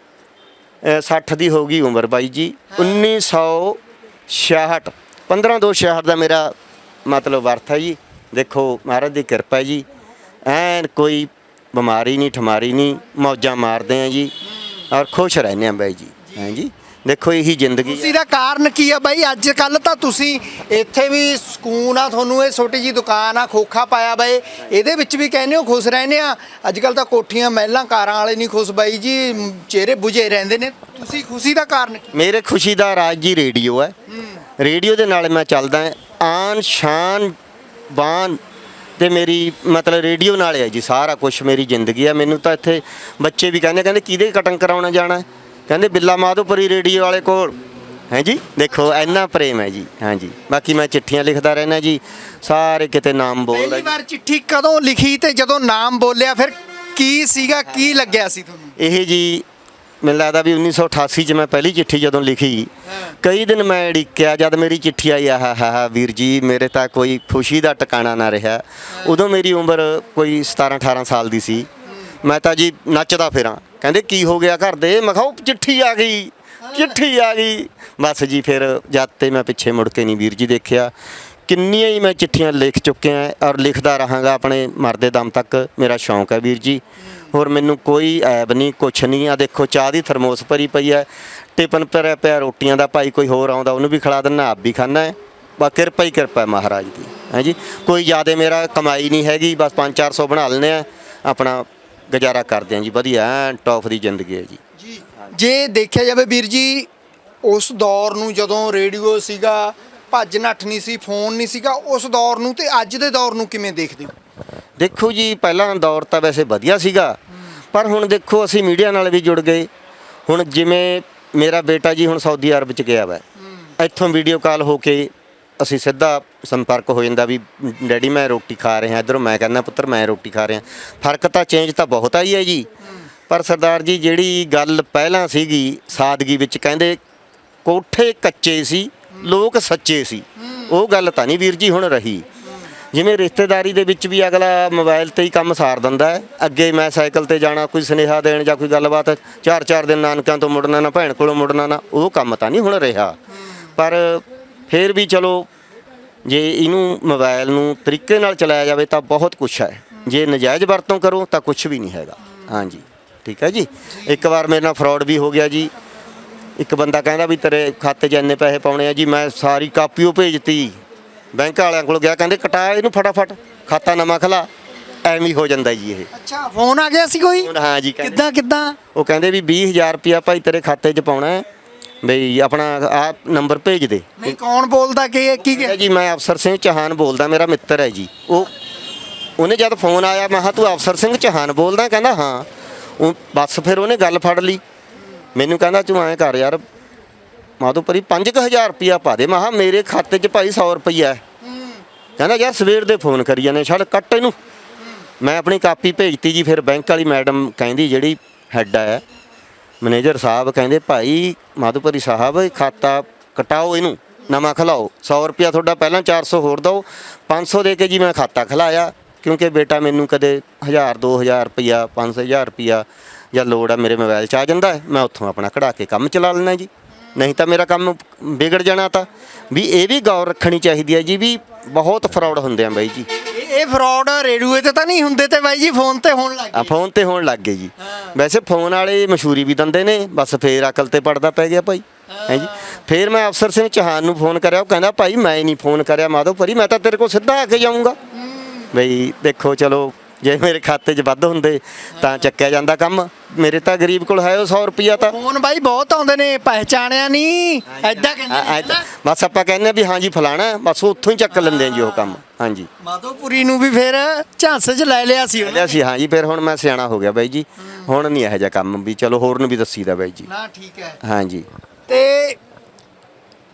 60 ਦੀ ਹੋ ਗਈ ਉਮਰ ਬਾਈ ਜੀ। 1966 15 ਦੋ 66 ਦਾ ਮੇਰਾ ਮਤਲਬ ਵਰਥ ਹੈ ਜੀ। ਦੇਖੋ ਮਹਾਰਾਜ ਦੀ ਕਿਰਪਾ ਜੀ। ਐਨ ਕੋਈ ਬਿਮਾਰੀ ਨਹੀਂ ਠਮਾਰੀ ਨਹੀਂ ਮੌਜਾਂ ਮਾਰਦੇ ਆ ਜੀ ਔਰ ਖੁਸ਼ ਰਹਿੰਦੇ ਆ ਬਾਈ ਜੀ। ਹੈ ਜੀ? ਦੇਖੋ ਇਹੀ ਜ਼ਿੰਦਗੀ ਖੁਸ਼ੀ ਦਾ ਕਾਰਨ ਕੀ ਆ ਬਾਈ? ਅੱਜ ਕੱਲ ਤਾਂ ਤੁਸੀਂ ਇੱਥੇ ਵੀ ਸਕੂਨ ਆ ਤੁਹਾਨੂੰ ਇਹ ਛੋਟੀ ਜੀ ਦੁਕਾਨ ਆ ਖੋਖਾ ਪਾਇਆ ਬਾਈ। ਇਹਦੇ ਵਿੱਚ ਵੀ ਕਹਿੰਦੇ ਹੋ ਖੁਸ਼ ਰਹਿੰਦੇ ਆ ਅੱਜ ਕੱਲ ਤਾਂ ਕੋਠੀਆਂ ਮਹਿਲਾਂ ਕਾਰਾਂ ਵਾਲੇ ਨਹੀਂ ਖੁਸ਼ ਬਾਈ ਜੀ। ਚਿਹਰੇ ਬੁਝੇ ਰਹਿੰਦੇ ਨੇ। ਤੁਸੀਂ ਖੁਸ਼ੀ ਦਾ ਕਾਰਨ ਕੀ? ਮੇਰੇ ਖੁਸ਼ੀ ਦਾ ਰਾਜ ਜੀ ਰੇਡੀਓ ਹੈ। ਰੇਡੀਓ ਦੇ ਨਾਲ ਮੈਂ ਚੱਲਦਾ। ਆਨ ਸ਼ਾਨ ਬਾਨ ਤੇ ਮੇਰੀ ਮਤਲਬ ਰੇਡੀਓ ਨਾਲ ਹੈ ਜੀ ਸਾਰਾ ਕੁਝ ਮੇਰੀ ਜ਼ਿੰਦਗੀ ਹੈ। ਮੈਨੂੰ ਤਾਂ ਇੱਥੇ ਬੱਚੇ ਵੀ ਕਹਿੰਦੇ ਕਹਿੰਦੇ ਕਿਹਦੇ ਕਟਿੰਗ ਕਰਾਉਣਾ ਜਾਣਾ? ਹੈ? ਕਹਿੰਦੇ ਬਿੱਲਾ ਮਾਧੋਪੁਰੀ ਰੇਡੀਓ ਵਾਲੇ ਕੋਲ। ਹੈ ਜੀ? ਦੇਖੋ ਇੰਨਾ ਪ੍ਰੇਮ ਹੈ ਜੀ। ਹਾਂਜੀ ਬਾਕੀ ਮੈਂ ਚਿੱਠੀਆਂ ਲਿਖਦਾ ਰਹਿਣਾ ਜੀ। ਸਾਰੇ ਕਿਤੇ ਨਾਮ ਬੋਲਦਾ ਪਹਿਲੀ ਜੀ। ਵਾਰ ਚਿੱਠੀ ਕਦੋਂ ਲਿਖੀ ਤੇ ਜਦੋਂ ਨਾਮ ਬੋਲਿਆ ਫਿਰ ਕੀ ਸੀਗਾ ਕੀ ਲੱਗਿਆ ਸੀ ਤੁਹਾਨੂੰ? ਇਹ ਜੀ ਮੈਨੂੰ ਲੱਗਦਾ ਵੀ 1988 ਚ ਮੈਂ ਪਹਿਲੀ ਚਿੱਠੀ ਜਦੋਂ ਲਿਖੀ, ਕਈ ਦਿਨ ਮੈਂ ਢਿੱਕਿਆ ਜਦ ਮੇਰੀ ਚਿੱਠੀ ਆਈ, ਆਹ ਹਾ ਹਾ ਵੀਰ ਜੀ, ਮੇਰੇ ਤਾਂ ਕੋਈ ਖੁਸ਼ੀ ਦਾ ਟਿਕਾਣਾ ਨਾ ਰਿਹਾ। ਉਦੋਂ ਮੇਰੀ ਉਮਰ ਕੋਈ 17 18 ਸਾਲ ਦੀ ਸੀ। ਮੈਂ ਤਾਂ ਜੀ ਨੱਚਦਾ ਫਿਰਾਂ। ਕਹਿੰਦੇ, ਕੀ ਹੋ ਗਿਆ ਘਰ ਦੇ? ਮੈਂ ਕਿਹਾ, ਉਹ ਚਿੱਠੀ ਆ ਗਈ, ਚਿੱਠੀ ਆ ਗਈ। ਬਸ ਜੀ, ਫਿਰ ਜਦ ਤੇ ਮੈਂ ਪਿੱਛੇ ਮੁੜ ਕੇ ਨਹੀਂ ਵੀਰ ਜੀ ਦੇਖਿਆ। ਕਿੰਨੀਆਂ ਹੀ ਮੈਂ ਚਿੱਠੀਆਂ ਲਿਖ ਚੁੱਕਿਆ ਔਰ ਲਿਖਦਾ ਰਹਾਂਗਾ ਆਪਣੇ ਮਰਦੇ ਦਮ ਤੱਕ, ਮੇਰਾ ਸ਼ੌਂਕ ਹੈ ਵੀਰ ਜੀ। ਹੋਰ ਮੈਨੂੰ ਕੋਈ ਐਬ ਨਹੀਂ, ਕੁਛ ਨਹੀਂ। ਆ ਦੇਖੋ, ਚਾਹ ਦੀ ਥਰਮੋਸ ਭਰੀ ਪਈ ਹੈ। ਟਿਫਨ ਭਰਿਆ ਪਿਆ, ਰੋਟੀਆਂ ਦਾ ਭਾਈ ਕੋਈ ਹੋਰ ਆਉਂਦਾ, ਉਹਨੂੰ ਵੀ ਖਿਲਾ ਦਿੰਦਾ, ਆਪ ਵੀ ਖਾਣਾ ਹੈ। ਬਾ ਕਿਰਪਾ ਹੀ ਕਿਰਪਾ ਮਹਾਰਾਜ ਦੀ, ਹੈ ਕੋਈ ਜ਼ਿਆਦਾ ਮੇਰਾ ਕਮਾਈ ਨਹੀਂ ਹੈਗੀ, ਬਸ 5-400 ਬਣਾ ਲੈਂਦੇ ਆ ਆਪਣਾ ਗੁਜ਼ਾਰਾ ਕਰਦੇ ਆ ਜੀ, ਵਧੀਆ, ਐਨ ਟੌਪ ਦੀ ਜ਼ਿੰਦਗੀ ਹੈ ਜੀ। ਜੀ, ਜੇ ਦੇਖਿਆ ਜਾਵੇ ਵੀਰ ਜੀ, ਉਸ ਦੌਰ ਨੂੰ ਜਦੋਂ ਰੇਡੀਓ ਸੀਗਾ, ਭੱਜ ਨੱਠ ਨਹੀਂ ਸੀ, ਫੋਨ ਨਹੀਂ ਸੀਗਾ, ਉਸ ਦੌਰ ਨੂੰ ਤੇ ਅੱਜ ਦੇ ਦੌਰ ਨੂੰ ਕਿਵੇਂ ਦੇਖਦੇ ਹੋ? ਦੇਖੋ ਜੀ, ਪਹਿਲਾਂ ਦੌਰ ਤਾਂ ਵੈਸੇ ਵਧੀਆ ਸੀਗਾ, ਪਰ ਹੁਣ ਦੇਖੋ ਅਸੀਂ ਮੀਡੀਆ ਨਾਲ ਵੀ ਜੁੜ ਗਏ। ਹੁਣ ਜਿਵੇਂ ਮੇਰਾ ਬੇਟਾ ਜੀ ਹੁਣ ਸਾਊਦੀ ਅਰਬ ਚ ਗਿਆ ਵਾ, ਇੱਥੋਂ ਵੀਡੀਓ ਕਾਲ ਹੋ ਕੇ ਅਸੀਂ ਸਿੱਧਾ ਸੰਪਰਕ ਹੋ ਜਾਂਦਾ ਵੀ, ਡੈਡੀ, ਮੈਂ ਰੋਟੀ ਖਾ ਰਿਹਾ, ਇਧਰੋਂ ਮੈਂ ਕਹਿੰਦਾ, ਪੁੱਤਰ, ਮੈਂ ਰੋਟੀ ਖਾ ਰਿਹਾ। ਫ਼ਰਕ ਤਾਂ ਚੇਂਜ ਤਾਂ ਬਹੁਤ ਆਈ ਹੈ ਜੀ। ਪਰ ਸਰਦਾਰ ਜੀ, ਜਿਹੜੀ ਗੱਲ ਪਹਿਲਾਂ ਸੀਗੀ, ਸਾਦਗੀ ਵਿੱਚ ਕਹਿੰਦੇ ਕੋਠੇ ਕੱਚੇ ਸੀ, ਲੋਕ ਸੱਚੇ ਸੀ। ਉਹ ਗੱਲ ਤਾਂ ਨਹੀਂ ਵੀਰ ਜੀ ਹੁਣ ਰਹੀ। ਜਿਵੇਂ ਰਿਸ਼ਤੇਦਾਰੀ ਦੇ ਵਿੱਚ ਵੀ ਅਗਲਾ ਮੋਬਾਈਲ ਤੇ ਹੀ ਕੰਮ ਸਾਰ ਦਿੰਦਾ ਹੈ। ਅੱਗੇ ਮੈਂ ਸਾਈਕਲ ਤੇ ਜਾਣਾ, ਕੋਈ ਸੁਨੇਹਾ ਦੇਣ ਜਾਂ ਕੋਈ ਗੱਲਬਾਤ ਚਾਰ ਚਾਰ ਦਿਨ ਨਾਨਕਿਆਂ ਤੋਂ ਮੁੜਨਾ ਨਾ, ਭੈਣ ਕੋਲੋਂ ਮੁੜਨਾ ਨਾ, ਉਹ ਕੰਮ ਤਾਂ ਨਹੀਂ ਹੁਣ ਰਿਹਾ। ਪਰ ਫਿਰ ਵੀ ਚਲੋ, ਜੇ ਇਹਨੂੰ ਮੋਬਾਈਲ ਨੂੰ ਤਰੀਕੇ ਨਾਲ ਚਲਾਇਆ ਜਾਵੇ ਤਾਂ ਬਹੁਤ ਕੁਝ ਹੈ। ਜੇ ਨਜਾਇਜ਼ ਵਰਤੋਂ ਕਰੋ ਤਾਂ ਕੁਝ ਵੀ ਨਹੀਂ ਹੈਗਾ। ਹਾਂਜੀ। ਠੀਕ ਹੈ ਜੀ? ਇੱਕ ਵਾਰ ਮੇਰੇ ਨਾਲ ਫਰਾਡ ਵੀ ਹੋ ਗਿਆ ਜੀ। ਇੱਕ ਬੰਦਾ ਕਹਿੰਦਾ ਵੀ ਤੇਰੇ ਖਾਤੇ 'ਚ ਇੰਨੇ ਪੈਸੇ ਪਾਉਣੇ ਆ ਜੀ, ਮੈਂ ਸਾਰੀ ਕਾਪੀ ਉਹ ਭੇਜਤੀ। ਬੈਂਕ ਵਾਲਿਆਂ ਕੋਲ ਗਿਆ ਕਹਿੰਦੇ ਕਟਾ ਇਹਨੂੰ ਫਟਾਫਟ ਖਾਤਾ ਨਵਾਂ ਖਲਾ ਐਵੇਂ ਹੀ ਹੋ ਜਾਂਦਾ ਜੀ ਇਹ। ਅੱਛਾ ਫੋਨ ਆ ਗਿਆ ਸੀ ਕੋਈ? ਹੁਣ ਹਾਂ ਜੀ ਕਹਿੰਦੇ ਕਿੱਦਾਂ ਕਿੱਦਾਂ? ਉਹ ਕਹਿੰਦੇ ਵੀ 20000 ਰੁਪਇਆ ਭਾਈ ਤੇਰੇ ਖਾਤੇ 'ਚ ਪਾਉਣਾ ਹੈ ਬਈ ਆਪਣਾ ਆ ਨੰਬਰ ਭੇਜ ਦੇ। ਨਹੀਂ ਕੌਣ ਬੋਲਦਾ ਕਿ ਕੀ ਕਹਿੰਦਾ ਜੀ ਮੈਂ ਅਫਸਰ ਸਿੰਘ ਚੌਹਾਨ ਬੋਲਦਾ ਮੇਰਾ ਮਿੱਤਰ ਹੈ ਜੀ। ਉਹ ਉਹਨੇ ਜਦ ਫੋਨ ਆਇਆ ਮੈਂ ਕਿਹਾ ਤੂੰ ਅਫਸਰ ਸਿੰਘ ਚੌਹਾਨ ਬੋਲਦਾ? ਕਹਿੰਦਾ ਹਾਂ। ਉਹ ਬਸ ਫਿਰ ਉਹਨੇ ਗੱਲ ਫੜ ਲਈ। ਮੈਨੂੰ ਕਹਿੰਦਾ ਤੂੰ ਐਂ ਕਰ ਯਾਰ ਮਾਧੋਪਰੀ 5000 ਰੁਪਇਆ ਪਾ ਦੇ। ਮੈਂ ਕਿਹਾ ਮੇਰੇ ਖਾਤੇ 'ਚ ਭਾਈ 100 ਰੁਪਇਆ ਹੈ। ਕਹਿੰਦਾ ਯਾਰ ਸਵੇਰ ਦੇ ਫੋਨ ਕਰੀ ਜਾਂਦੇ ਛੱਡ ਕੱਟ ਇਹਨੂੰ। ਮੈਂ ਆਪਣੀ ਕਾਪੀ ਭੇਜਤੀ ਜੀ ਫਿਰ ਬੈਂਕ ਵਾਲੀ ਮੈਡਮ ਕਹਿੰਦੀ ਜਿਹੜੀ ਹੈੱਡ ਹੈ ਮੈਨੇਜਰ ਸਾਹਿਬ ਕਹਿੰਦੇ ਭਾਈ ਮਾਧੋਪਰੀ ਸਾਹਿਬ ਖਾਤਾ ਕਟਾਓ ਇਹਨੂੰ ਨਵਾਂ ਖਲਾਓ। 100 ਰੁਪਿਆ ਤੁਹਾਡਾ ਪਹਿਲਾਂ 400 ਹੋਰ ਦਿਓ। 500 ਦੇ ਕੇ ਜੀ ਮੈਂ ਖਾਤਾ ਖਲਾਇਆ ਕਿਉਂਕਿ ਬੇਟਾ ਮੈਨੂੰ ਕਦੇ 1000 2000 ਰੁਪਿਆ 5000 ਰੁਪਿਆ ਜਾਂ ਲੋੜ ਆ ਮੇਰੇ ਮੋਬਾਈਲ 'ਚ ਆ ਜਾਂਦਾ ਹੈ, ਮੈਂ ਉੱਥੋਂ ਆਪਣਾ ਕਢਾ ਕੇ ਕੰਮ ਚਲਾ ਲੈਣਾ ਜੀ। ਨਹੀਂ ਤਾਂ ਮੇਰਾ ਕੰਮ ਵਿਗੜ ਜਾਣਾ ਤਾਂ। ਵੀ ਇਹ ਵੀ ਗੌਰ ਰੱਖਣੀ ਚਾਹੀਦੀ ਹੈ ਜੀ ਵੀ ਬਹੁਤ ਫਰਾਡ ਹੁੰਦੇ ਆ ਬਾਈ ਜੀ। ਇਹ ਫਰਾਡ ਰੇਡੀਓ ਤੇ ਤਾਂ ਨਹੀਂ ਹੁੰਦੇ ਤੇ ਬਾਈ ਜੀ ਫੋਨ ਤੇ ਹੋਣ ਲੱਗ ਆ ਗਏ ਫੋਨ ਤੇ ਹੋਣ ਲੱਗ ਗਏ ਜੀ। ਵੈਸੇ ਫੋਨ ਵਾਲੇ ਮਸ਼ਹੂਰੀ ਵੀ ਦਿੰਦੇ ਨੇ ਬਸ ਫੇਰ ਅਕਲ ਤੇ ਪੜਦਾ ਪੈ ਗਿਆ ਭਾਈ। ਹੈ। ਜੀ। ਫੇਰ ਮੈਂ ਅਫਸਰ ਸਿੰਘ ਚੌਹਾਨ ਨੂੰ ਫੋਨ ਕਰਿਆ ਉਹ ਕਹਿੰਦਾ ਭਾਈ ਮੈਂ ਨਹੀਂ ਫੋਨ ਕਰਿਆ ਮਾਧੋ ਪਰੀ ਮੈਂ ਤਾਂ ਤੇਰੇ ਕੋਲ ਸਿੱਧਾ ਆ ਕੇ ਜਾਊਂਗਾ। ਬਈ ਦੇਖੋ ਚਲੋ ਜੇ ਮੇਰੇ ਖਾਤੇ 'ਚ ਵੱਧ ਹੁੰਦੇ ਤਾਂ ਚੱਕਿਆ ਜਾਂਦਾ ਕੰਮ। ਮੇਰੇ ਤਾਂ ਗਰੀਬ ਕੋਲ ਹੈ ਉਹ 100 ਰੁਪਿਆ ਤਾਂ। ਫੋਨ ਬਾਈ ਬਹੁਤ ਆਉਂਦੇ ਨੇ ਪਹਿਚਾਣਿਆ ਨਹੀਂ ਐਦਾਂ ਕਹਿੰਦੇ ਬਸ ਆਪਾਂ ਕਹਿੰਦੇ ਵੀ ਹਾਂਜੀ ਫਲਾਣਾ ਬਸ ਉੱਥੋਂ ਹੀ ਚੱਕ ਲੈਂਦੇ ਆ ਜੀ ਉਹ ਕੰਮ। ਹਾਂਜੀ ਮਾਧੋਪੁਰੀ ਨੂੰ ਵੀ ਫਿਰ ਝਾਂਸੇ 'ਚ ਲੈ ਲਿਆ ਸੀ ਉਹਨੇ। ਅਸੀਂ ਹਾਂਜੀ ਫਿਰ ਹੁਣ ਮੈਂ ਸਿਆਣਾ ਹੋ ਗਿਆ ਬਾਈ ਜੀ। ਹੁਣ ਨਹੀਂ ਇਹੋ ਜਿਹਾ ਕੰਮ ਵੀ ਚਲੋ ਹੋਰ ਨੂੰ ਵੀ ਦੱਸੀਦਾ ਬਾਈ ਜੀ। ਨਾ ਠੀਕ ਹੈ। ਹਾਂਜੀ ਤੇ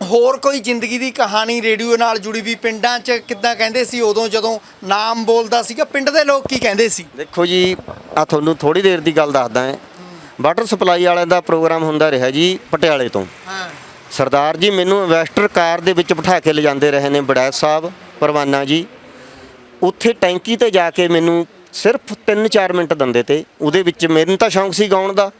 ਹੋਰ ਕੋਈ ਜ਼ਿੰਦਗੀ ਦੀ ਕਹਾਣੀ ਰੇਡੀਓ ਨਾਲ ਜੁੜੀ ਵੀ ਪਿੰਡਾਂ 'ਚ ਕਿੱਦਾਂ ਕਹਿੰਦੇ ਸੀ? ਉਦੋਂ ਜਦੋਂ ਨਾਮ ਬੋਲਦਾ ਸੀਗਾ ਪਿੰਡ ਦੇ ਲੋਕ ਕੀ ਕਹਿੰਦੇ ਸੀ? ਦੇਖੋ ਜੀ ਆ ਤੁਹਾਨੂੰ ਥੋੜੀ ਦੇਰ ਦੀ ਗੱਲ ਦੱਸਦਾ ਹਾਂ ਵਾਟਰ ਸਪਲਾਈ ਵਾਲਿਆਂ ਦਾ ਪ੍ਰੋਗਰਾਮ ਹੁੰਦਾ ਰਿਹਾ ਜੀ ਪਟਿਆਲੇ ਤੋਂ। ਹਾਂ। ਸਰਦਾਰ ਜੀ ਮੈਨੂੰ ਇਨਵੈਸਟਰ ਕਾਰ ਦੇ ਵਿੱਚ ਬਿਠਾ ਕੇ ਲਿਜਾਂਦੇ ਰਹੇ ਨੇ ਬੜੈਤ ਸਾਹਿਬ ਪਰਵਾਨਾ ਜੀ। ਉੱਥੇ ਟੈਂਕੀ ਤੇ ਜਾ ਕੇ ਮੈਨੂੰ ਸਿਰਫ 3-4 ਮਿੰਟ ਦਿੰਦੇ ਤੇ ਉਹਦੇ ਵਿੱਚ ਮੈਨੂੰ ਤਾਂ ਸ਼ੌਂਕ ਸੀ ਗਾਉਣ ਦਾ।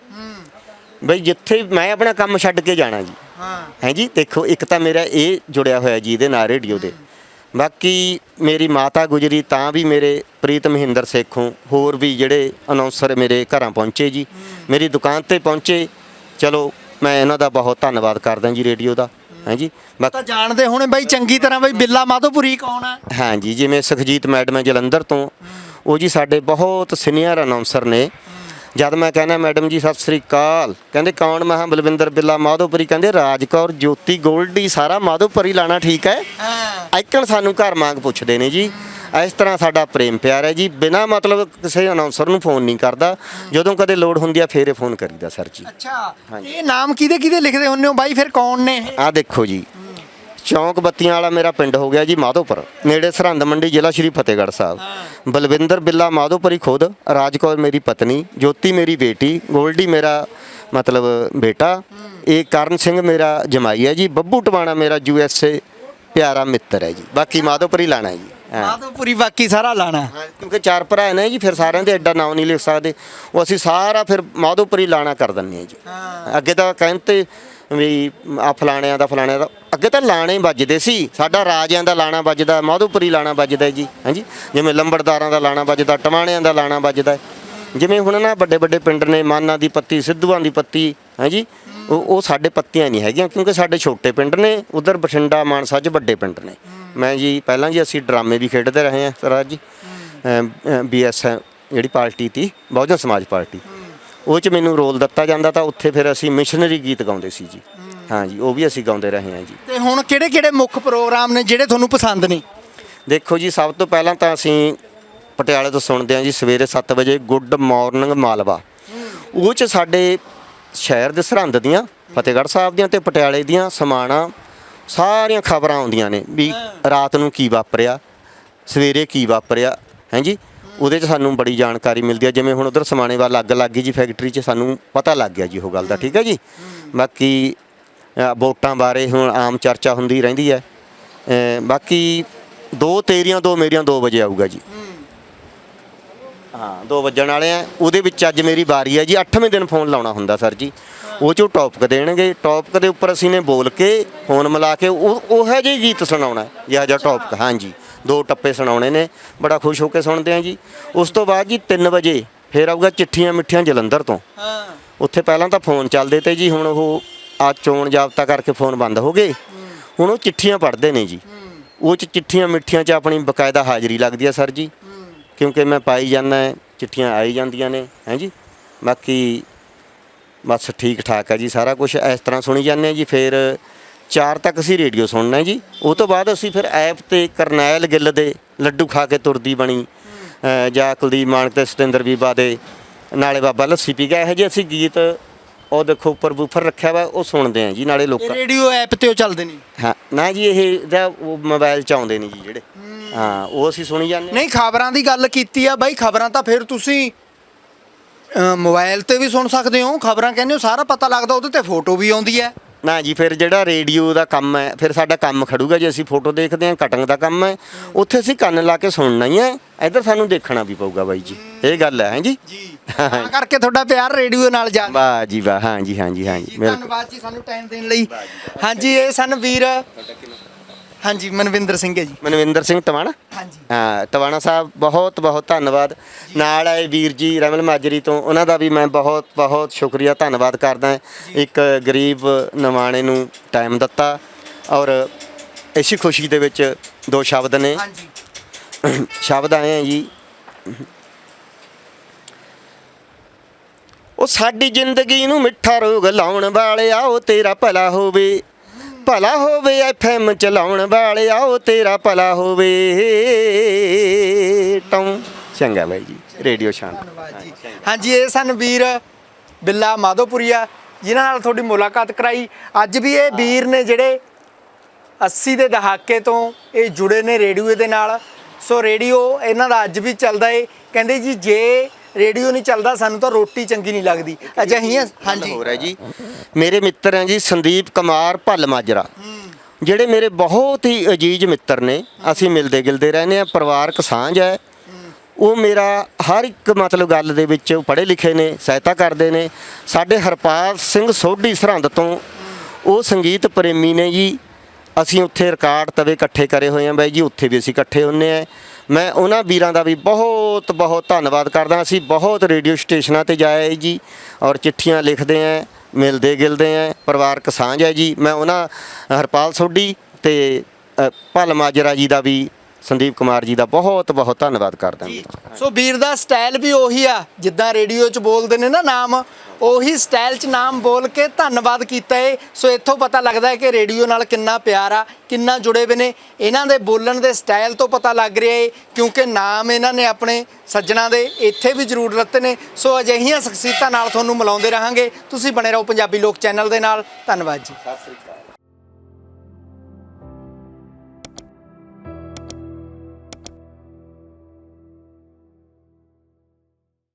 ਬਈ ਜਿੱਥੇ ਮੈਂ ਆਪਣਾ ਕੰਮ ਛੱਡ ਕੇ ਜਾਣਾ ਜੀ। ਹਾਂ। ਹੈ ਜੀ ਦੇਖੋ ਇੱਕ ਤਾਂ ਮੇਰਾ ਇਹ ਜੁੜਿਆ ਹੋਇਆ ਜੀ ਇਹਦੇ ਨਾਲ ਰੇਡੀਓ ਦੇ। ਬਾਕੀ ਮੇਰੀ ਮਾਤਾ ਗੁਜਰੀ ਤਾਂ ਵੀ ਮੇਰੇ ਪ੍ਰੀਤ ਮਹਿੰਦਰ ਸੇਖੋਂ ਹੋਰ ਵੀ ਜਿਹੜੇ ਅਨਾਉਂਸਰ ਮੇਰੇ ਘਰਾਂ ਪਹੁੰਚੇ ਜੀ। ਮੇਰੀ ਦੁਕਾਨ ਤੇ ਪਹੁੰਚੇ। ਚਲੋ ਮੈਂ ਇਹਨਾਂ ਦਾ ਬਹੁਤ ਧੰਨਵਾਦ ਕਰਦਾ ਜੀ ਰੇਡੀਓ ਦਾ। ਹੈ ਜੀ ਬਾਕੀ ਤਾਂ ਜਾਣਦੇ ਹੋਣੇ ਬਾਈ ਚੰਗੀ ਤਰ੍ਹਾਂ ਬਾਈ ਬਿੱਲਾ ਮਾਧੋਪੁਰੀ ਕੌਣ ਆ ਹਾਂ ਜੀ ਜਿਵੇਂ ਸੁਖਜੀਤ ਮੈਡਮ ਹੈ ਜਲੰਧਰ ਤੋਂ। ਉਹ ਜੀ ਸਾਡੇ ਬਹੁਤ ਸੀਨੀਅਰ ਅਨਾਉਂਸਰ ਨੇ। ਜਦ ਮੈਂ ਕਹਿੰਦਾ ਮੈਡਮ ਜੀ ਸਤਿ ਸ੍ਰੀ ਅਕਾਲ। ਕਹਿੰਦੇ ਕੌਣ? ਮੈਂ ਹਾਂ ਬਲਵਿੰਦਰ ਬਿੱਲਾ ਮਾਧੋਪੁਰੀ। ਕਹਿੰਦੇ ਰਾਜਕੌਰ ਜੋਤੀ ਗੋਲਡੀ ਸਾਰਾ ਮਾਧੋਪੁਰੀ ਲਾਣਾ ਠੀਕ ਹੈ? ਆਈਕਣ ਸਾਨੂੰ ਘਰ ਮੰਗ ਪੁੱਛਦੇ ਨੇ ਜੀ। ਇਸ ਤਰ੍ਹਾਂ ਸਾਡਾ ਪ੍ਰੇਮ ਪਿਆਰ ਹੈ ਜੀ। ਬਿਨਾ ਮਤਲਬ ਕਿਸੇ ਅਨਾਉਂਸਰ ਨੂੰ ਫੋਨ ਨਹੀਂ ਕਰਦਾ। ਜਦੋਂ ਕਦੇ ਲੋੜ ਹੁੰਦੀ ਆ ਫੇਰ ਫੋਨ ਕਰੀਦਾ ਸਰ ਜੀ। ਅੱਛਾ। ਇਹ ਨਾਮ ਕਿਹਦੇ ਕਿਹਦੇ ਲਿਖਦੇ ਹੁੰਨੇ ਹੋ ਬਾਈ? ਫਿਰ ਕੌਣ ਨੇ ਆਹ ਦੇਖੋ ਜੀ। ਚੌਂਕ ਬੱਤੀਆਂ ਵਾਲਾ ਮੇਰਾ ਪਿੰਡ ਹੋ ਗਿਆ ਜੀ ਮਾਧੋਪੁਰ। ਨੇੜੇ ਸਰਹੰਦ ਮੰਡੀ ਜ਼ਿਲ੍ਹਾ ਸ਼੍ਰੀ ਫਤਿਹਗੜ੍ਹ ਸਾਹਿਬ। ਬਲਵਿੰਦਰ ਬਿੱਲਾ ਮਾਧੋਪੁਰੀ ਖੁਦ ਰਾਜਕੌਰ ਮੇਰੀ ਪਤਨੀ ਜੋਤੀ ਮੇਰੀ ਬੇਟੀ ਗੋਲਡੀ ਮੇਰਾ ਮਤਲਬ ਬੇਟਾ ਇਹ ਕਰਨ ਸਿੰਘ ਮੇਰਾ ਜਮਾਈ ਹੈ ਜੀ ਬੱਬੂ ਟਵਾਣਾ ਮੇਰਾ ਯੂ ਐਸ ਏ ਪਿਆਰਾ ਮਿੱਤਰ ਹੈ ਜੀ। ਬਾਕੀ ਮਾਧੋਪੁਰੀ ਲਾਣਾ ਜੀ। ਮਾਧੋਪੁਰੀ ਬਾਕੀ ਸਾਰਾ ਲਾਣਾ ਕਿਉਂਕਿ ਚਾਰ ਭਰਾ ਨੇ ਜੀ ਫਿਰ ਸਾਰਿਆਂ ਦੇ ਐਡਾ ਨਾਮ ਨਹੀਂ ਲਿਖ ਸਕਦੇ। ਉਹ ਅਸੀਂ ਸਾਰਾ ਫਿਰ ਮਾਧੋਪੁਰੀ ਲਾਣਾ ਕਰ ਦਿੰਨੇ ਆ ਜੀ। ਅੱਗੇ ਤਾਂ ਕਹਿੰਦੇ ਵੀ ਆ ਫਲਾਣਿਆਂ ਦਾ ਫਲਾਣਿਆਂ ਦਾ ਅੱਗੇ ਤਾਂ ਲਾਣੇ ਵੱਜਦੇ ਸੀ। ਸਾਡਾ ਰਾਜਿਆਂ ਦਾ ਲਾਣਾ ਵੱਜਦਾ, ਮਾਧੋਪੁਰੀ ਲਾਣਾ ਵੱਜਦਾ ਜੀ ਹਾਂਜੀ ਜਿਵੇਂ ਲੰਬੜਦਾਰਾਂ ਦਾ ਲਾਣਾ ਵੱਜਦਾ ਟਮਾਣਿਆਂ ਦਾ ਲਾਣਾ ਵੱਜਦਾ। ਜਿਵੇਂ ਹੁਣ ਨਾ ਵੱਡੇ ਵੱਡੇ ਪਿੰਡ ਨੇ, ਮਾਨਾਂ ਦੀ ਪੱਤੀ, ਸਿੱਧੂਆਂ ਦੀ ਪੱਤੀ ਹਾਂਜੀ ਉਹ ਉਹ ਸਾਡੇ ਪੱਤੀਆਂ ਨਹੀਂ ਹੈਗੀਆਂ, ਕਿਉਂਕਿ ਸਾਡੇ ਛੋਟੇ ਪਿੰਡ ਨੇ, ਉਧਰ ਬਠਿੰਡਾ, ਮਾਨਸਾ 'ਚ ਵੱਡੇ ਪਿੰਡ ਨੇ। ਮੈਂ ਜੀ, ਪਹਿਲਾਂ ਜੀ ਅਸੀਂ ਡਰਾਮੇ ਵੀ ਖੇਡਦੇ ਰਹੇ ਹਾਂ ਸਰਾਜ ਜੀ। ਬੀਐਸ ਜਿਹੜੀ ਪਾਰਟੀ ਤੀ, ਬਹੁਜਨ ਸਮਾਜ ਪਾਰਟੀ। ਉਹ 'ਚ ਮੈਨੂੰ ਰੋਲ ਦਿੱਤਾ ਜਾਂਦਾ ਤਾਂ ਉੱਥੇ ਫਿਰ ਅਸੀਂ ਮਿਸ਼ਨਰੀ ਗੀਤ ਗਾਉਂਦੇ ਸੀ ਜੀ। ਹਾਂ ਜੀ ਉਹ ਵੀ ਅਸੀਂ ਗਾਉਂਦੇ ਰਹੇ ਹਾਂ ਜੀ। ਤੇ ਹੁਣ ਕਿਹੜੇ ਕਿਹੜੇ ਮੁੱਖ ਪ੍ਰੋਗਰਾਮ ਨੇ ਜਿਹੜੇ ਤੁਹਾਨੂੰ ਪਸੰਦ ਨੇ? ਦੇਖੋ ਜੀ ਸਭ ਤੋਂ ਪਹਿਲਾਂ ਤਾਂ ਅਸੀਂ ਪਟਿਆਲੇ ਤੋਂ ਸੁਣਦੇ ਹਾਂ ਜੀ ਸਵੇਰੇ 7 ਵਜੇ ਗੁੱਡ ਮਾਰਨਿੰਗ ਮਾਲਵਾ। ਉਹ 'ਚ ਸਾਡੇ ਸ਼ਹਿਰ ਦੇ ਸਰਹੰਦ ਦੀਆਂ ਫਤਿਹਗੜ੍ਹ ਸਾਹਿਬ ਦੀਆਂ ਤੇ ਪਟਿਆਲੇ ਦੀਆਂ ਸਮਾਣਾ ਸਾਰੀਆਂ ਖਬਰਾਂ ਆਉਂਦੀਆਂ ਨੇ ਵੀ ਰਾਤ ਨੂੰ ਕੀ ਵਾਪਰਿਆ ਸਵੇਰੇ ਕੀ ਵਾਪਰਿਆ ਹਾਂਜੀ ਉਹਦੇ 'ਚ ਸਾਨੂੰ ਬੜੀ ਜਾਣਕਾਰੀ ਮਿਲਦੀ ਹੈ ਜਿਵੇਂ ਹੁਣ ਉਧਰ ਸਮਾਣੇ ਵੱਲ ਅੱਗ ਲੱਗ ਗਈ ਜੀ ਫੈਕਟਰੀ 'ਚ ਸਾਨੂੰ ਪਤਾ ਲੱਗ ਗਿਆ ਜੀ ਉਹ ਗੱਲ ਦਾ ਠੀਕ ਹੈ ਜੀ? ਬਾਕੀ ਵੋਟਾਂ ਬਾਰੇ ਹੁਣ ਆਮ ਚਰਚਾ ਹੁੰਦੀ ਰਹਿੰਦੀ ਹੈ। ਬਾਕੀ ਦੋ ਤੇਰੀਆਂ ਦੋ ਮੇਰੀਆਂ 2 ਵਜੇ ਆਊਗਾ ਜੀ। ਹਾਂ 2 ਵੱਜਣ ਵਾਲੇ ਆ। ਉਹਦੇ ਵਿੱਚ ਅੱਜ ਮੇਰੀ ਵਾਰੀ ਹੈ ਜੀ। 8ਵੇਂ ਦਿਨ ਫੋਨ ਲਾਉਣਾ ਹੁੰਦਾ ਸਰ ਜੀ। ਉਹ ਚੋਂ ਟੌਪਿਕ ਦੇਣਗੇ। ਟੌਪਿਕ ਦੇ ਉੱਪਰ ਅਸੀਂ ਨੇ ਬੋਲ ਕੇ ਫੋਨ ਮਿਲਾ ਕੇ ਉਹ ਉਹੋ ਜਿਹੇ ਗੀਤ ਸੁਣਾਉਣਾ। ਜਿਹਾ ਜਿਹਾ ਟੌਪਿਕ ਹਾਂਜੀ ਦੋ ਟੱਪੇ ਸੁਣਾਉਣੇ ਨੇ। ਬੜਾ ਖੁਸ਼ ਹੋ ਕੇ ਸੁਣਦੇ ਆ ਜੀ। ਉਸ ਤੋਂ ਬਾਅਦ ਜੀ 3 ਵਜੇ ਫੇਰ ਆਊਗਾ ਚਿੱਠੀਆਂ ਮਿੱਠੀਆਂ ਜਲੰਧਰ ਤੋਂ। ਹਾਂ। ਉੱਥੇ ਪਹਿਲਾਂ ਤਾਂ ਫੋਨ ਚੱਲਦੇ ਤੇ ਜੀ ਹੁਣ ਉਹ ਆ ਚੋਣ ਜਾਬਤਾ ਕਰਕੇ ਫੋਨ ਬੰਦ ਹੋ ਗਏ। ਹੁਣ ਉਹ ਚਿੱਠੀਆਂ ਪੜ੍ਹਦੇ ਨੇ ਜੀ। ਉਹ ਚ ਚਿੱਠੀਆਂ ਮਿੱਠੀਆਂ ਚ ਆਪਣੀ ਬਕਾਇਦਾ ਹਾਜ਼ਰੀ ਲੱਗਦੀ ਹੈ ਸਰ ਜੀ। ਕਿਉਂਕਿ ਮੈਂ ਪਾਈ ਜਾਂਦਾ, ਚਿੱਠੀਆਂ ਆਈ ਜਾਂਦੀਆਂ ਨੇ, ਹੈ ਜੀ। ਬਾਕੀ ਬਸ ਠੀਕ ਠਾਕ ਹੈ ਜੀ, ਸਾਰਾ ਕੁਝ ਇਸ ਤਰ੍ਹਾਂ ਸੁਣੀ ਜਾਂਦੇ ਹਾਂ ਜੀ। ਫਿਰ 4 ਤੱਕ ਅਸੀਂ ਰੇਡੀਓ ਸੁਣਨਾ ਜੀ। ਉਹ ਤੋਂ ਬਾਅਦ ਅਸੀਂ ਫਿਰ ਐਪ ਤੇ ਕਰਨੈਲ ਗਿੱਲ ਦੇ ਲੱਡੂ ਖਾ ਕੇ ਤੁਰਦੀ ਬਣੀ। ਜਾਂ ਕੁਲਦੀਪ ਮਾਨਕ ਤੇ ਸਤਿੰਦਰ ਬੀਬਾ ਦੇ ਨਾਲੇ ਬਾਬਾ ਲੱਸੀ ਪੀ ਗਿਆ ਇਹੋ ਜਿਹੇ ਅਸੀਂ ਗੀਤ ਉਹ ਦੇਖੋ ਉੱਪਰ ਬੂਫਰ ਰੱਖਿਆ ਵਾ ਉਹ ਸੁਣਦੇ ਆ ਜੀ ਨਾਲੇ ਲੋਕ ਇਹ ਰੇਡੀਓ ਐਪ ਤੇ ਉਹ ਚੱਲਦੇ ਨੇ ਹਾਂ ਨਾ ਜੀ ਇਹ ਦਾ ਮੋਬਾਈਲ ਚ ਆਉਂਦੇ ਨੇ ਜੀ ਜਿਹੜੇ। ਹਾਂ। ਉਹ ਅਸੀਂ ਸੁਣੀ ਜਾਂਦੇ। ਨਹੀਂ ਖਬਰਾਂ ਦੀ ਗੱਲ ਕੀਤੀ ਆ ਬਾਈ ਖਬਰਾਂ ਤਾਂ ਫਿਰ ਤੁਸੀਂ ਅ, ਮੋਬਾਈਲ ਤੇ ਵੀ ਸੁਣ ਸਕਦੇ ਹੋ ਖਬਰਾਂ ਕਹਿੰਦੇ ਹੋ ਸਾਰਾ ਪਤਾ ਲੱਗਦਾ ਉਹਦੇ ਤੇ ਫੋਟੋ ਵੀ ਆਉਂਦੀ ਹੈ। ਨਾ ਜੀ ਫਿਰ ਜਿਹੜਾ ਰੇਡੀਓ ਦਾ ਕੰਮ ਹੈ ਫਿਰ ਸਾਡਾ ਕੰਮ ਖੜੂਗਾ ਜੇ ਅਸੀਂ ਫੋਟੋ ਦੇਖਦੇ ਹਾਂ ਕਟਿੰਗ ਦਾ ਕੰਮ ਹੈ। ਉੱਥੇ ਅਸੀਂ ਕੰਨ ਲਾ ਕੇ ਸੁਣਨਾ ਹੀ ਹੈ। ਇੱਧਰ ਸਾਨੂੰ ਦੇਖਣਾ ਵੀ ਪਊਗਾ ਬਾਈ ਜੀ। ਇਹ ਗੱਲ ਹੈ ਜੀ? ਜੀ। ਤਾਂ ਕਰਕੇ ਤੁਹਾਡਾ ਪਿਆਰ ਰੇਡੀਓ ਨਾਲ ਜਾ ਵਾਹ ਜੀ ਵਾਹ ਹਾਂ ਜੀ ਹਾਂ ਜੀ ਹਾਂ ਜੀ ਧੰਨਵਾਦ ਜੀ ਸਾਨੂੰ ਟਾਈਮ ਦੇਣ ਲਈ। ਹਾਂਜੀ ਇਹ ਸਨ ਵੀਰ। ਹਾਂਜੀ ਮਨਵਿੰਦਰ ਸਿੰਘ ਹੈ ਜੀ। ਮਨਵਿੰਦਰ ਸਿੰਘ ਟਵਾਣਾ ਹਾਂਜੀ। ਹਾਂ ਟਵਾਣਾ ਸਾਹਿਬ ਬਹੁਤ ਬਹੁਤ ਧੰਨਵਾਦ। ਨਾਲ ਆਏ ਵੀਰ ਜੀ ਰਮਲ ਮਾਜਰੀ ਤੋਂ ਉਹਨਾਂ ਦਾ ਵੀ ਮੈਂ ਬਹੁਤ ਬਹੁਤ ਸ਼ੁਕਰੀਆ ਧੰਨਵਾਦ ਕਰਦਾ ਇੱਕ ਗਰੀਬ ਨਵਾਣੇ ਨੂੰ ਟਾਈਮ ਦਿੱਤਾ ਔਰ ਇਸੇ ਖੁਸ਼ੀ ਦੇ ਵਿੱਚ ਦੋ ਸ਼ਬਦ ਨੇ। ਹਾਂਜੀ। ਸ਼ਬਦ ਆਏ ਆ ਜੀ। ਉਹ ਸਾਡੀ ਜ਼ਿੰਦਗੀ ਨੂੰ ਮਿੱਠਾ ਰੋਗ ਲਾਉਣ ਵਾਲਿਆ ਉਹ ਤੇਰਾ ਭਲਾ ਹੋਵੇ। ਭਲਾ ਹੋਵੇ ਐਫਐਮ ਚਲਾਉਣ ਵਾਲਿਆ ਤੇਰਾ ਭਲਾ ਹੋਵੇ। ਟੌਂ। ਚੰਗਾ ਬਾਈ ਜੀ, ਰੇਡੀਓ ਸ਼ਾਂਤ। ਧੰਨਵਾਦ ਜੀ। ਹਾਂਜੀ, ਇਹ ਸਨ ਵੀਰ ਬਿੱਲਾ ਮਾਧੋਪੁਰੀਆ, ਜਿਨ੍ਹਾਂ ਨਾਲ ਤੁਹਾਡੀ ਮੁਲਾਕਾਤ ਕਰਾਈ। ਅੱਜ ਵੀ ਇਹ ਵੀਰ ਨੇ ਜਿਹੜੇ 80 ਦੇ ਦਹਾਕੇ ਤੋਂ ਇਹ ਜੁੜੇ ਨੇ ਰੇਡੀਓ ਦੇ ਨਾਲ। ਸੋ ਰੇਡੀਓ ਇਹਨਾਂ ਦਾ ਅੱਜ ਵੀ ਚੱਲਦਾ ਏ। ਕਹਿੰਦੇ ਜੀ, ਜੇ ਰੇਡੀਓ ਨਹੀਂ ਚੱਲਦਾ ਸਾਨੂੰ ਤਾਂ ਰੋਟੀ ਚੰਗੀ ਨਹੀਂ ਲੱਗਦੀ। ਅਜਿਹੀਆਂ ਹਾਂਜੀ। ਹੋ ਰਿਹਾ ਜੀ। ਮੇਰੇ ਮਿੱਤਰ ਹੈ ਜੀ ਸੰਦੀਪ ਕੁਮਾਰ ਭੱਲ ਮਾਜਰਾ। ਜਿਹੜੇ ਮੇਰੇ ਬਹੁਤ ਹੀ ਅਜੀਜ਼ ਮਿੱਤਰ ਨੇ ਅਸੀਂ ਮਿਲਦੇ ਗਿਲਦੇ ਰਹਿੰਦੇ ਆ ਪਰਿਵਾਰਕ ਸਾਂਝ ਹੈ। ਉਹ ਮੇਰਾ ਹਰ ਇੱਕ ਮਤਲਬ ਗੱਲ ਦੇ ਵਿੱਚ ਪੜ੍ਹੇ ਲਿਖੇ ਨੇ ਸਹਾਇਤਾ ਕਰਦੇ ਨੇ। ਸਾਡੇ ਹਰਪਾਲ ਸਿੰਘ ਸੋਢੀ ਸਰਹੰਦ ਤੋਂ ਉਹ ਸੰਗੀਤ ਪ੍ਰੇਮੀ ਨੇ ਜੀ। ਅਸੀਂ ਉੱਥੇ ਰਿਕਾਰਡ ਤਵੇ ਇਕੱਠੇ ਕਰੇ ਹੋਏ ਆ ਬਾਈ ਜੀ ਉੱਥੇ ਵੀ ਅਸੀਂ ਇਕੱਠੇ ਹੁੰਨੇ ਆ ਮੈਂ ਉਹਨਾਂ ਵੀਰਾਂ ਦਾ ਵੀ ਬਹੁਤ ਬਹੁਤ ਧੰਨਵਾਦ ਕਰਦਾ। ਅਸੀਂ ਬਹੁਤ ਰੇਡੀਓ ਸਟੇਸ਼ਨਾਂ ਤੇ ਜਾਏ ਜੀ ਔਰ ਚਿੱਠੀਆਂ ਲਿਖਦੇ ਆ, ਮਿਲਦੇ ਗਿਲਦੇ ਆ, ਪਰਿਵਾਰਕ ਸਾਂਝ ਹੈ ਜੀ। ਮੈਂ ਉਹਨਾਂ, ਹਰਪਾਲ ਸੋਢੀ ਤੇ ਭਲ ਮਾਜਰਾ ਜੀ ਦਾ ਵੀ ਸੰਦੀਪ ਕੁਮਾਰ ਜੀ ਦਾ ਬਹੁਤ ਬਹੁਤ ਧੰਨਵਾਦ ਕਰਦਾ ਹਾਂ। ਸੋ ਵੀਰ ਦਾ ਸਟਾਈਲ ਵੀ ਉਹੀ ਆ ਜਿੱਦਾਂ ਰੇਡੀਓ 'ਚ ਬੋਲਦੇ ਨੇ ਨਾ ਨਾਮ ਉਹੀ ਸਟਾਈਲ 'ਚ ਨਾਮ ਬੋਲ ਕੇ ਧੰਨਵਾਦ ਕੀਤਾ ਏ। ਸੋ ਇੱਥੋਂ ਪਤਾ ਲੱਗਦਾ ਹੈ ਕਿ ਰੇਡੀਓ ਨਾਲ ਕਿੰਨਾ ਪਿਆਰ ਆ ਕਿੰਨਾ ਜੁੜੇ ਹੋਏ ਨੇ। ਇਹਨਾਂ ਦੇ ਬੋਲਣ ਦੇ ਸਟਾਈਲ ਤੋਂ ਪਤਾ ਲੱਗ ਰਿਹਾ ਏ ਕਿਉਂਕਿ ਨਾਮ ਇਹਨਾਂ ਨੇ ਆਪਣੇ ਸੱਜਣਾ ਦੇ ਇੱਥੇ ਵੀ ਜ਼ਰੂਰ ਰੱਤੇ ਨੇ। ਸੋ ਅਜਿਹੀਆਂ ਸ਼ਖਸੀਅਤਾਂ ਨਾਲ ਤੁਹਾਨੂੰ ਮਿਲਾਉਂਦੇ ਰਹਾਂਗੇ। ਤੁਸੀਂ ਬਣੇ ਰਹੋ ਪੰਜਾਬੀ ਲੋਕ ਚੈਨਲ ਦੇ ਨਾਲ। ਧੰਨਵਾਦ ਜੀ। ਸਤਿ ਸ੍ਰੀ ਅਕਾਲ।